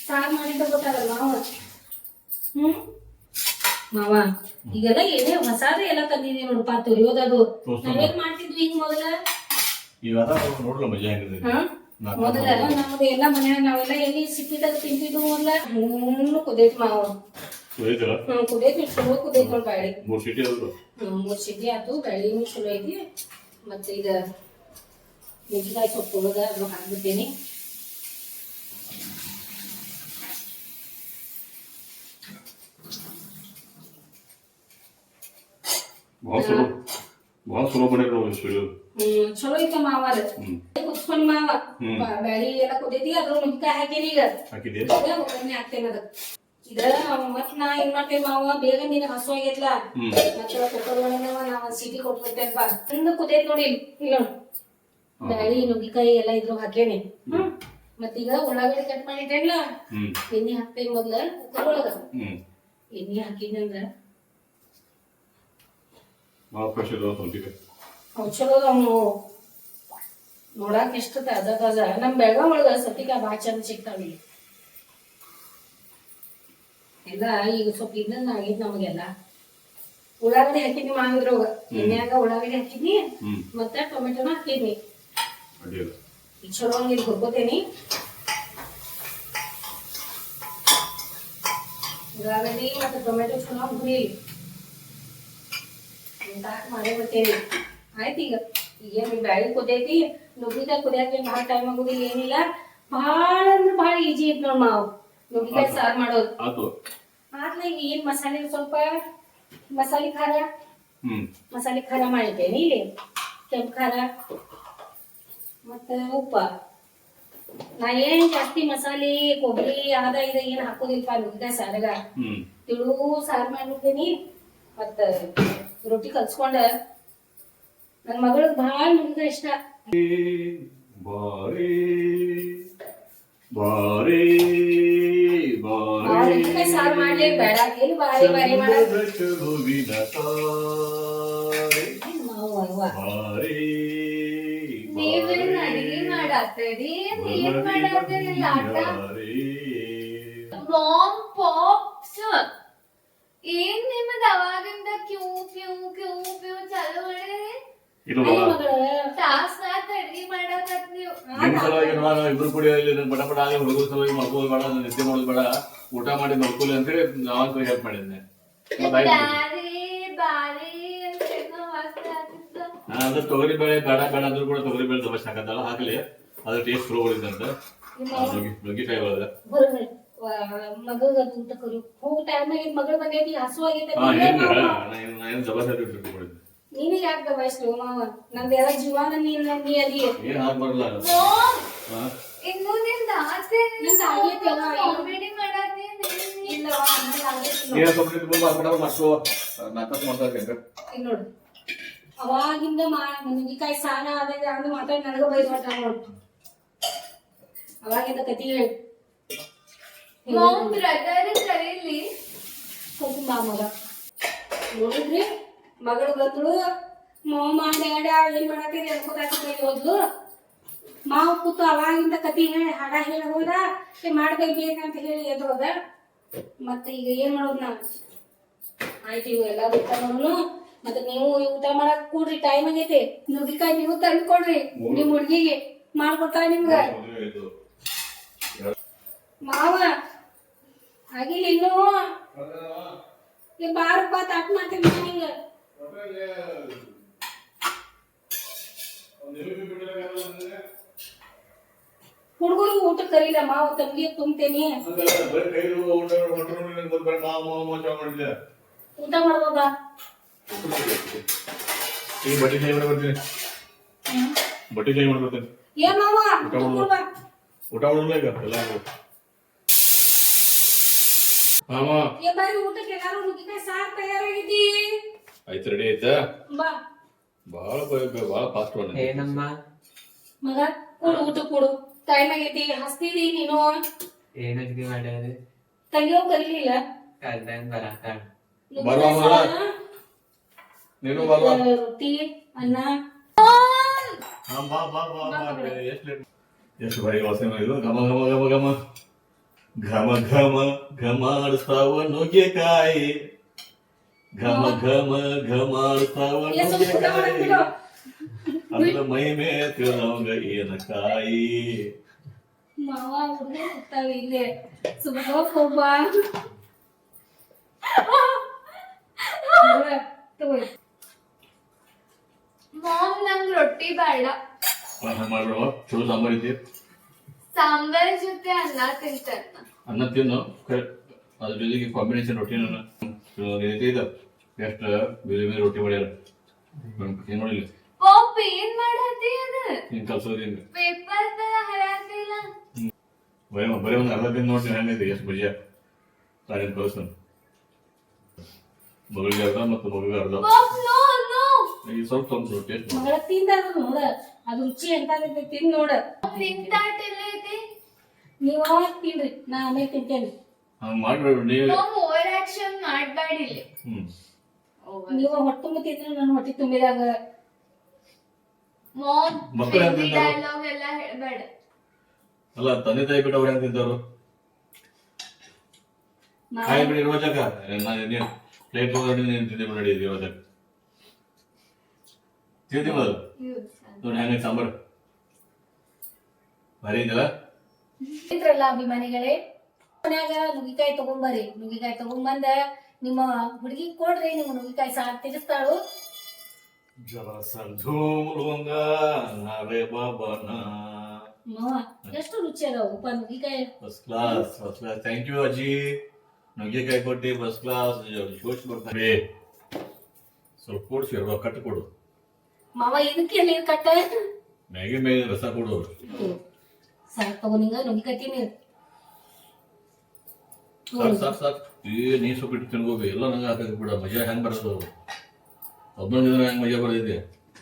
Speaker 2: ಸಾರ್ ಮಾಡಿದ್ದ ಗೊತ್ತಾಗಲ್ಲ ಮಾವ? ಹ್ಮ್. ಮಾವ ಈಗೆಲ್ಲ ಏನೇ ಹೊಸಾದ ಎಲ್ಲ ತಂದಿದೀವಿ ನೋಡಪ್ಪ ತುರಿಯೋದದು. ನಾವೇನ್ ಮಾಡ್ತಿದ್ವಿ ಈಗ ಮೊದಲ?
Speaker 1: ಈಗ ನೋಡ್ರಲ್ಲ ಮಜಾ ಹೆಂಗಿದೆ
Speaker 2: ಮೊದಲ ನಮ್ದು ಎಲ್ಲ ಮನ್ಯಾಗ ನಾವೆಲ್ಲ ಎಲ್ಲಿ ಸಿಕ್ಕಿದಾಗ ತಿಂತಿದ್ವು ಮೊದಲ ಹಣ್ಣು ಕುದೈತ್ ಮಾವು. ಹ್ಮ್ ಕುದೈತಿ ಚಲೋ ಕುದೈತ್ ನೋಡ್ ಬ್ಯಾಳಿ
Speaker 1: ಮೂರು ಸಿಟಿ
Speaker 2: ಮೂರ್ ಆತು ಬ್ಯಾಳಿನೂ ಚಲೋ ಐತಿ. ಮತ್ತೆ ಈಗ ಮೆಣಸಿನಕಾಯಿ ಸೊಪ್ಪು ತೊಳೆದ ಅದು ಹಾಕ್ಬಿಡ್ತೀನಿ.
Speaker 1: ಭಾಳ ಚಲೋ? ಭಾಳ ಚಲೋ ಮಾಡ್ಯಾರ ನೋಡಿ ಸ್ಟುಡಿಯೋ
Speaker 2: ಹ್ಮ್ ಚಲೋ ಐತ ಮಾವ
Speaker 1: ಹ್ಮ್.
Speaker 2: ಕುದ್ಸ್ಕೊಂಡ್ ಮಾವ? ಬ್ಯಾಳಿ ಎಲ್ಲ ಕುದೈತಿ ಅದ್ರ ಮೆಣಸಿನ್ಕಾಯಿ ಹಾಕಿನಿ ಈಗ.
Speaker 1: ಹಾಕಿದೆ
Speaker 2: ಒಗ್ಗರಣೆ ಹಾಕ್ತೇನೆ ಅದಕ್ಕೆ. ಇದ ಮತ್ ನಾ ಏನ್ ಮಾಡ್ತೇವಿ ಮಾವ? ಬೇಗ ನೀನ್ ಹಸು ಆಗೈತ್ಲ ಮತ್ತೆ ಕುಕ್ಕರ್ ಒಳಗೆ ನಾ ಒಂದ್ ಸೀಟಿ ಬಾ. ಹಿಂಗ ಕುದೈತ್ ನೋಡಿ. ಇಲ್ಲಿ. ಬ್ಯಾಳಿ ನುಗ್ಗಿಕಾಯಿ ಎಲ್ಲ ಇದ್ರು ಹಾಕೇನಿ ಹ್ಮ್. ಮತ್ತೀಗ ಉಳ್ಳಾಗಡ್ಡಿ ಕಟ್ ಮಾಡಿದ್ದೇನ್ಲ
Speaker 1: ಹ್ಮ್.
Speaker 2: ಎಣ್ಣೆ ಹಾಕ್ತೇನೆ ಮೊದ್ಲ ಕುಕ್ಕರ್ ಒಳಗ.
Speaker 1: ಹ್ಮ್.
Speaker 2: ಎಣ್ಣೆ ಹಾಕಿದಂದ್ರ
Speaker 1: ಭಾಳ ಫ್ರೆಶ್ ಇದಾವ ಸೌತೆಗೆ
Speaker 2: ಅವ್ ಚಲೋ ಅವು ನೋಡಾಕ ಎಷ್ಟು ತಾಜಾ ತಾಜಾ ನಮ್ ಬೆಳಗಾವ್ ಒಳಗ ಸತಿಕಾಯಿ ಬಾಳ ಚಂದ ಸಿಗ್ತಾವ ಇಲ್ಲಿ ಎಲ್ಲ ಈಗ ಸ್ವಲ್ಪ ಇದ್ದಂಗ ಆಗೈತ್ ನಮಗೆಲ್ಲ ಉಳ್ಳಾಗಡ್ಡಿ ಹಾಕಿದ್ನಿ ಮಾಡಿದ್ರೊಳಗ ಎಣ್ಣೆಯಾಗ ಉಳ್ಳಾಗಡ್ಡಿ ಹಾಕಿದ್ನಿ
Speaker 1: ಹ್ಮ್
Speaker 2: ಮತ್ತೆ ಟೊಮೆಟೊನ ಹಾಕಿದ್ನಿ
Speaker 1: ಅಡ್ಡಿಲ್ಲ
Speaker 2: ಈಗ ಚಲೋ ಹಂಗೆ ಹುರ್ಕೋತೇನಿ ಉಳ್ಳಾಗಡ್ಡಿ ಮತ್ತೆ ಟೊಮೆಟೊ ಚಲೋ ಹುರಿ ಹಾಕಿ ಮಾಡೇ ಬಿಡ್ತೇನಿ ಆಯ್ತು ಈಗ ಈಗೇನು ಬ್ಯಾಳಿ ಕುದೈತಿ ನುಗ್ಗಿಕಾಯಿ ಕುದಿಯಾಕ ಭಾಳ ಟೈಮ್ ಆಗೋದಿಲ್ಲ ಏನಿಲ್ಲ ಭಾಳ ಅಂದ್ರೆ ಭಾಳ ಈಜಿ ಐತಿ ನೋಡ್ ಮಾವು ನುಗ್ಗಿಕಾಯಿ ಸಾರು ಮಾಡೋದು
Speaker 1: ಆತು
Speaker 2: ಆದ್ಮೇಲೆ ಈಗ ಏನ್ ಮಸಾಲೆ ಸ್ವಲ್ಪ ಮಸಾಲೆ ಖಾರ ಮಸಾಲೆ ಖಾರ ಮಾಡಿದ್ದೇನೆ ಇಲ್ಲಿ ಕೆಂಪು ಖಾರ ಮತ್ತೆ ಉಪ್ಪ ನಾ ಏನ್ ಜಾಸ್ತಿ ಮಸಾಲೆ ಕೊಬ್ಬರಿ ಅದ ಇದ ಏನ್ ಹಾಕೋದಿಲ್ಪ ನುಗ್ಗಿಕಾಯಿ ಸಾರಗ ತಿಳು ಸಾರು ಮಾಡಿರ್ತೀನಿ ಮತ್ತ ರೊಟ್ಟಿ ಕಲ್ಸ್ಕೊಂಡ. ನನ್ ಮಗಳಿಗೆ ಭಾಳ ನುಗ್ಗಿಕಾಯಿ ಇಷ್ಟ.
Speaker 1: ಬಾರಿ ಬಾರಿ
Speaker 2: ಭಾಳ
Speaker 1: ಬಾರಿ
Speaker 2: ನುಗ್ಗಿಕಾಯಿ ಸಾರು ಮಾಡ್ಲಿ ಬೇಡ. ಏನು ಬಾರಿ ಬಾರಿ ಮಾಡ.
Speaker 1: ಚಂದದ ಚೆಲುವಿನ ತಾರೆ
Speaker 2: ಮಾವ ಅವ್ವ.
Speaker 1: ಬಾರಿ
Speaker 3: ನೀವೇನ್ ಅಡಿಗೆ ಮಾಡಾತ್ತೀರಿ? ಏನ್ ಮಾಡಾತ್ತೀರಿ ಆಟ? ಮಾಮ್ ಪಾಪ್ಸ್. ಏನ್ ನಿಮ್ಮದ್ ಅವಾಗಿಂದ ಕ್ಯೂ ಕ್ಯೂ ಕ್ಯೂ ಕ್ಯೂ ಚಾಲು ಮಾಡಿದ್ರಿ? ಮಾಡಾಕತ್ ನೀವು.
Speaker 1: ನಿಮ್ ಸಲುವಾಗಿ ನಾವು ಇಬ್ರು ಕೂಡಿ ಇಲ್ಲಿ ಬಡ ಬಡ ಆಗಿ ಹುಡುಗರ ಸಲುವಾಗಿ ಬೇಡ ನಾನು ನಿದ್ದೆ ಮಾಡೋದು ಬೇಡ. ಊಟ ಮಾಡಿ ಮಲ್ಕೋಲಿ ಅಂತೇಳಿ ನಾನು ಹೆಲ್ಪ್ ಮತ್ತೆ ಆಯ್ತು.
Speaker 3: ಬ್ಯಾರಿ ಬಾರಿ
Speaker 1: ನಾನು ಅದ್ರ ತೊಗರಿ ಬೇಳೆ ಬೇಡ ಬೇಡ ಅಂದ್ರೂ ಕೂಡ ತೊಗರಿ ಬೇಳೆ ದಬಸ್ ಹಾಕತ್ತಲ್ಲ ಹಾಕಲಿ. ಅದ್ರ ಟೇಸ್ಟ್ ಚಲೋ ನುಗ್ಗಿ ನುಗ್ಗಿಕಾಯಿ ಒಳಗ.
Speaker 2: ಮಗಗ ಊಟ ಕರು ಹೋಗೋ ಮಗಳು ಬಂದೈತಿ ಹಸು ಆಗೈತೆ ನೀನೇ ಯಾಕೆ ದಬಾಯಿಸ್ಲು ಮಾವ ನಂದು ಎಲ್ಲ ಜೀವನ ನೀನ್ ಅಲ್ಲಿ?
Speaker 3: ನಿಂದ
Speaker 2: ಆಗೈತೆ ಅಲ್ಲ?
Speaker 3: ಕಾಮಿಡಿ ಮಾಡಾತಿ
Speaker 1: ನಾಟಕ ಮಾಡ್ತಾ
Speaker 2: ನೋಡು. ಅವಾಗಿಂದ ಮಾ ನುಗ್ಗಿಕಾಯಿ ಸಾನ ಆದಾಗ ಅಂದ್ ಮಾತಾಡಿ ನನಗ ಬೈದ್ ನೋಡು. ಅವಾಗಿಂದ ಕತಿ ಹೇಳಿ.
Speaker 3: ಮಾಮ್ ಬ್ರದರ್ ಕರೀಲಿ
Speaker 2: ಹೋಗು ಮಗ. ನೋಡಿದ್ರಿ ಮಗಳು ಬಂದಳು. ಮಾವ ಡ್ಯಾಡ ಏನ್ ಮಾಡತ್ತೀರಿ ಅನ್ಕೋತಾಕ ಹೋದ್ಲು. ಮಾವ ಕೂತು ಅವಾಗಿಂದ ಕತಿ ಹೇಳಿ ಹಾಡ ಹೇಳಿ ಹೋದ. ಏ ಮಾಡ್ಬೇಕಂತ ಹೇಳಿ ಎದ್ದು ಹೋದ. ಮತ್ತೆ ಈಗ ಏನ್ ಮಾಡೋದು ನಾ ಆಯ್ತು ಇವು ಎಲ್ಲ ಊಟ ಮಾಡೋನು. ಮತ್ತೆ ನೀವು ಈ ಊಟ ಮಾಡಕ್ ಕೂಡ್ರಿ ಟೈಮ್ ಆಗೈತಿ. ನುಗ್ಗಿಕಾಯಿ ನೀವು ತಂದು ಕೊಡ್ರಿ ನಿಮ್ ಹುಡ್ಗಿಗೆ. ಮಾಡ್ಕೊಡ್ತಾರ ನಿಮ್ಗ. ಮಾವ ಆಗಿಲ್ಲ ಇನ್ನೂ. ಈ ಬಾರ ಬಾ ತಾಟ್ ಮಾಡ್ತೀನಿ ನಿಂಗೆ. ಹುಡುಗರು ಊಟ ಕರೀಲ ಮಾವ ತಂಗಿ ತುಂಬ್ತೇನಿ.
Speaker 1: ಕೈ.
Speaker 2: ಊಟ ಮಾಡ್ಬೋದ?
Speaker 1: ಈಗ ಬಟ್ಟೆ ಚೇಂಜ್ ಮಾಡಿ ಬರ್ತೀನಿ ಬಟ್ಟೆ ಚೇಂಜ್ ಮಾಡಿ
Speaker 2: ಏ ಮಾವ
Speaker 1: ಊಟ ಈಗ ಎಲ್ಲ ಆಗೋದು. ಮಾಮ
Speaker 2: ಏ ಬಾರಿ ಊಟಕ್ಕೆ ಎಲ್ಲಾರು ನುಗ್ಗಿಕಾಯಿ ಸಾರ್ ತಯಾರಾಗಿದ್ದಿ?
Speaker 1: ಆಯ್ತು ರೆಡಿ ಆಯ್ತಾ?
Speaker 2: ಬಾ.
Speaker 1: ಭಾಳ ಭಾಳ ಫಾಸ್ಟ್ ಮಾಡಿ.
Speaker 4: ಏನಮ್ಮ
Speaker 2: ಮಗ ಕೊಡು ಊಟ ಕೊಡು. ಟೈಮ್ ಆಗೈತಿ ಹಸ್ತಿದಿ ನೀನು.
Speaker 4: ಏನ್ ಅಡ್ಗೆ ಮಾಡ್ಯಾರ
Speaker 2: ತಂಗಿಯವ್ ಕರೀಲಿಲ್ಲ.
Speaker 4: ಕಲ್ದಂಗ್ ಬರಾತಾಳ
Speaker 1: ಬರುವ ಮಗ. ನೀನು ಬರುವ
Speaker 2: ರೊಟ್ಟಿ ಅನ್ನ.
Speaker 1: ಹಾ, ಬಾ ಬಾ ಬಾ ಬಾ ಎಷ್ಟು ಬಾರಿ ವಾಸನೆ ಇದು? ಗಮ ಗಮ ಗಮ ಘಮ ಘಮ ಘಮ ಘಮಾಡ್ತಾವ ನುಗ್ಗೆಕಾಯಿ ಘಮ ಘಮ ಘಮಾಡ್ತಾವ
Speaker 2: ಏ, ಸ್ವಲ್ಪ ಊಟ ಮಾಡಕ್ ಬಿಡು.
Speaker 1: ಅದ್ರ ಮೈ ಮೇ ತಿಳವಂಗ ಏನ ಕಾಯಿ
Speaker 2: ಮಾವ ಹುಡುಗ ಕೂತಾವ ಇಲ್ಲೇ ಸುಮ್ಮನೆ ಹೋಗ್ಬ ತಗೋ
Speaker 3: ಮಾಮ್ ನಂಗ್ ರೊಟ್ಟಿ ಬೇಡ
Speaker 1: ಮಾಡ್ಬಿಡುವ ಚಲೋ ಸಾಂಬಾರ್ ಐತಿ
Speaker 3: ಸಾಂಬಾರ್ ಜೊತೆ ಅನ್ನ ತಿಂತೇನೆ
Speaker 1: ಅನ್ನ ತಿನ್ನು ಅದ್ರ ಜೊತೆಗೆ ಕಾಂಬಿನೇಷನ್ ರೊಟ್ಟಿ ನನ್ನ ಇದು? ಎಷ್ಟು ಬೇರೆ ಬೇರೆ ರೊಟ್ಟಿ ಮಾಡ್ಯಾರ? ಏನ್ ನೋಡಿಲ್ಲ.
Speaker 3: ಪಾಪ್ ಏನ್ ಮಾಡತ್ತಿ ಅದ? ಪೇಪರ್
Speaker 1: ಬರೀ ಬರೀ ಒಂದು ಅರ್ಧ ದಿನ ನೋಡ್ತೀನಿ ಹೆಂಗೈತಿ ಎಷ್ಟು ಭುಜಿಯ ಸಾರಿನ ಕಳಿಸ್ತಾನೆ. ಮಗಳಿಗೆ ಅರ್ಧ ಮತ್ತು ಮಗಳಿಗೆ ಅರ್ಧ. ಸ್ವಲ್ಪ
Speaker 2: ಮಗಳ ತಿಂದ ನೋಡ. ಅದು ರುಚಿ ಎಂತ ತಿಂದ್ ನೋಡ. ನೀವ್ ತಿನ್ರಿ ನಾ ಆಮೇಲೆ ತಿಂತೇನೆ.
Speaker 1: ಹಂಗ್ ಮಾಡ್ಬೇಡ್ರಿ ನೀವು.
Speaker 3: ಮಾಮ್ ಓವರ್ ಆಕ್ಷನ್ ಮಾಡ್ಬೇಡಿ ಇಲ್ಲಿ
Speaker 1: ಹ್ಮ್
Speaker 2: ನೀವು ಹೊಟ್ಟೆ ತುಂಬ ತಿಂದ್ರೆ ನನ್ನ ಹೊಟ್ಟೆ ತುಂಬಿದಾಗ.
Speaker 3: ಮಾಮ್
Speaker 1: ಮಕ್ಕಳು ಹೆಂಗ್ ತಿಂತಾರು?
Speaker 3: ಡೈಲಾಗ್ ಎಲ್ಲ ಹೇಳ್ಬೇಡ.
Speaker 1: ಅಲ್ಲ ತಂದೆ ತಾಯಿ ಬಿಟ್ಟು ಅವ್ರು ಹೆಂಗ್ ತಿಂತಾರು?
Speaker 2: ನಾವು
Speaker 1: ಕಾಯಿ ಬಿಡಿ ಇರುವಜಾಕ ನಾನು ಪ್ಲೇಟ್ ತಗೊಂಡು ನೀನು ತಿಂದೆ ಬಿಡಿ ಇರುವಜಾಕ ತಿಂತೀವಲ್ಲ? ನೋಡಿ ಹೆಂಗೈತೆ ಸಾಂಬಾರು. ಭಾರಿ ಇದೆಯಲ್ಲ?
Speaker 2: ಇದ್ರಲ್ಲ ಅಭಿಮಾನಿಗಳೇ ಮನ್ಯಾಗ ನುಗ್ಗಿಕಾಯಿ ತಗೊಂಬರ್ರಿ. ನುಗ್ಗಿಕಾಯಿ ತಗೊಂಬಂದ ನಿಮ್ಮ ಹುಡುಗಿ ಕೊಡ್ರಿ ನಿಮ್ಮ ನುಗ್ಗಿಕಾಯಿ ಸಾರ್ ತಿರ್ಸ್ತಾಳು ಎಷ್ಟು ರುಚಿ ಅದಾವ ಉಪ ನುಗ್ಗಿಕಾಯಿ?
Speaker 1: First class first class thank you ಅಜ್ಜಿ. ನುಗ್ಗಿಕಾಯಿ ಕೊಟ್ಟಿ ಫಸ್ಟ್ ಕ್ಲಾಸ್ ಜೋಶ್ ಬರ್ತಾರೆ ಸ್ವಲ್ಪ ಕೊಡ್ಸಿ ಕಟ್ಟು ಕೊಡು.
Speaker 2: ಮಾವ ಇದಕ್ಕೆ ನೀರು ಕಟ್ಟ?
Speaker 1: ಮ್ಯಾಗಿ ಮ್ಯಾಗಿ ರಸ ಕೊಡು
Speaker 2: ಸಾರ್ ತಗೊಂಡಿಂಗ ನುಗ್ಗಿಕಾಯಿ ತಿನ್ನಿ
Speaker 1: ಸಾಕು ಸಾಕು ಸಾಕು ಈ ನೀ ಸ್ವಲ್ಪ ಇಟ್ಟು ತಿನ್ಕೋಬೇಕು ಎಲ್ಲ ನಂಗೆ ಹಾಕಕ್ಕೆ ಬಿಡ ಮಜಾ ಹೆಂಗ್ ಬರೋದು ಒಬ್ಬನ ದಿನ ಹೆಂಗ್ ಮಜಾ ಬರೋದಿದೆ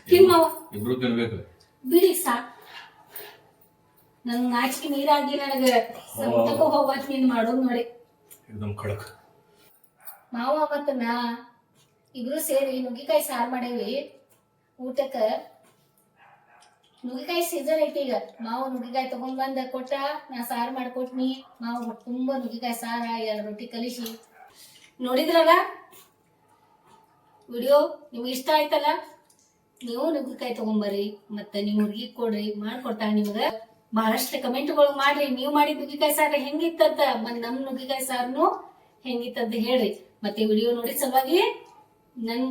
Speaker 2: ತಿನ್ ಮಾವ
Speaker 1: ಇಬ್ರು ತಿನ್ಬೇಕು
Speaker 2: ಬಿಡಿ ಸಾಕ್ ನನ್ ನಾಚಿಕೆ ನೀರಾಗಿ ನನಗ ಸಂತಕ ಹೋಗ್ಬಾರ್ದು ನೀನ್ ಮಾಡೋದ್ ನೋಡಿ
Speaker 1: एकदम खडक
Speaker 2: ಮಾವ ಮತ್ತ ನಾ ಇಬ್ರು ಸೇರಿ ನುಗ್ಗಿಕಾಯಿ ಸಾರ್ ಮಾಡೇವಿ ಊಟಕ್ಕ ನುಗ್ಗಿಕಾಯಿ ಸೀಸನ್ ಐತಿ ಈಗ. ಮಾವು ನುಗ್ಗಿಕಾಯಿ ತಗೊಂಡ್ ಬಂದ ಕೊಟ್ಟ ನಾ ಸಾರ್ ಮಾಡ್ಕೊಟ್ನಿ. ಮಾವು ತುಂಬಾ ನುಗ್ಗಿಕಾಯಿ ಸಾರ, ಎರಡು ರೊಟ್ಟಿ ಕಲಿಸಿ. ನೋಡಿದ್ರಲ್ಲ? ವಿಡಿಯೋ ನಿಮ್ಗೆ ಇಷ್ಟ ಆಯ್ತಲ್ಲ? ನೀವು ನುಗ್ಗಿಕಾಯಿ ತಗೊಂಬರ್ರಿ, ಮತ್ತೆ ನಿಮ್ ಹುಡುಗಿ ಕೊಡ್ರಿ, ಮಾಡ್ಕೊಡ್ತಾಳೆ ನಿಮ್ಗ. ಬಹಳಷ್ಟು ಕಮೆಂಟ್ಗಳು ಮಾಡ್ರಿ. ನೀವು ಮಾಡಿದ ನುಗ್ಗಿಕಾಯಿ ಸಾರ ಹೆಂಗಿತ್ತಂತ ಮತ್ತೆ ನಮ್ ನುಗ್ಗಿಕಾಯಿ ಸಾರ್ನು ಹೆಂಗಿತ್ತಂತ ಹೇಳ್ರಿ. ಮತ್ತೆ ವಿಡಿಯೋ ನೋಡಿ ಸಲುವಾಗಿ ನನ್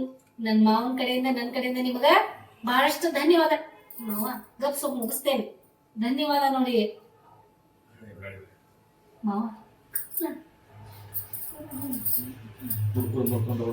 Speaker 2: ನನ್ ಮಾವನ ಕಡೆಯಿಂದ, ನನ್ ಕಡೆಯಿಂದ ನಿಮಗ ಬಹಳಷ್ಟು ಧನ್ಯವಾದ. ಮಾವ ಗಪ್ ಸೊಪ್ಪು ಮುಗಿಸ್ತೇನೆ ಧನ್ಯವಾದ ನೋಡಿ. ಮಾವ.
Speaker 1: ನೋಡ್ಕೊಂಡು ನೋಡ್ಕೊಂಡು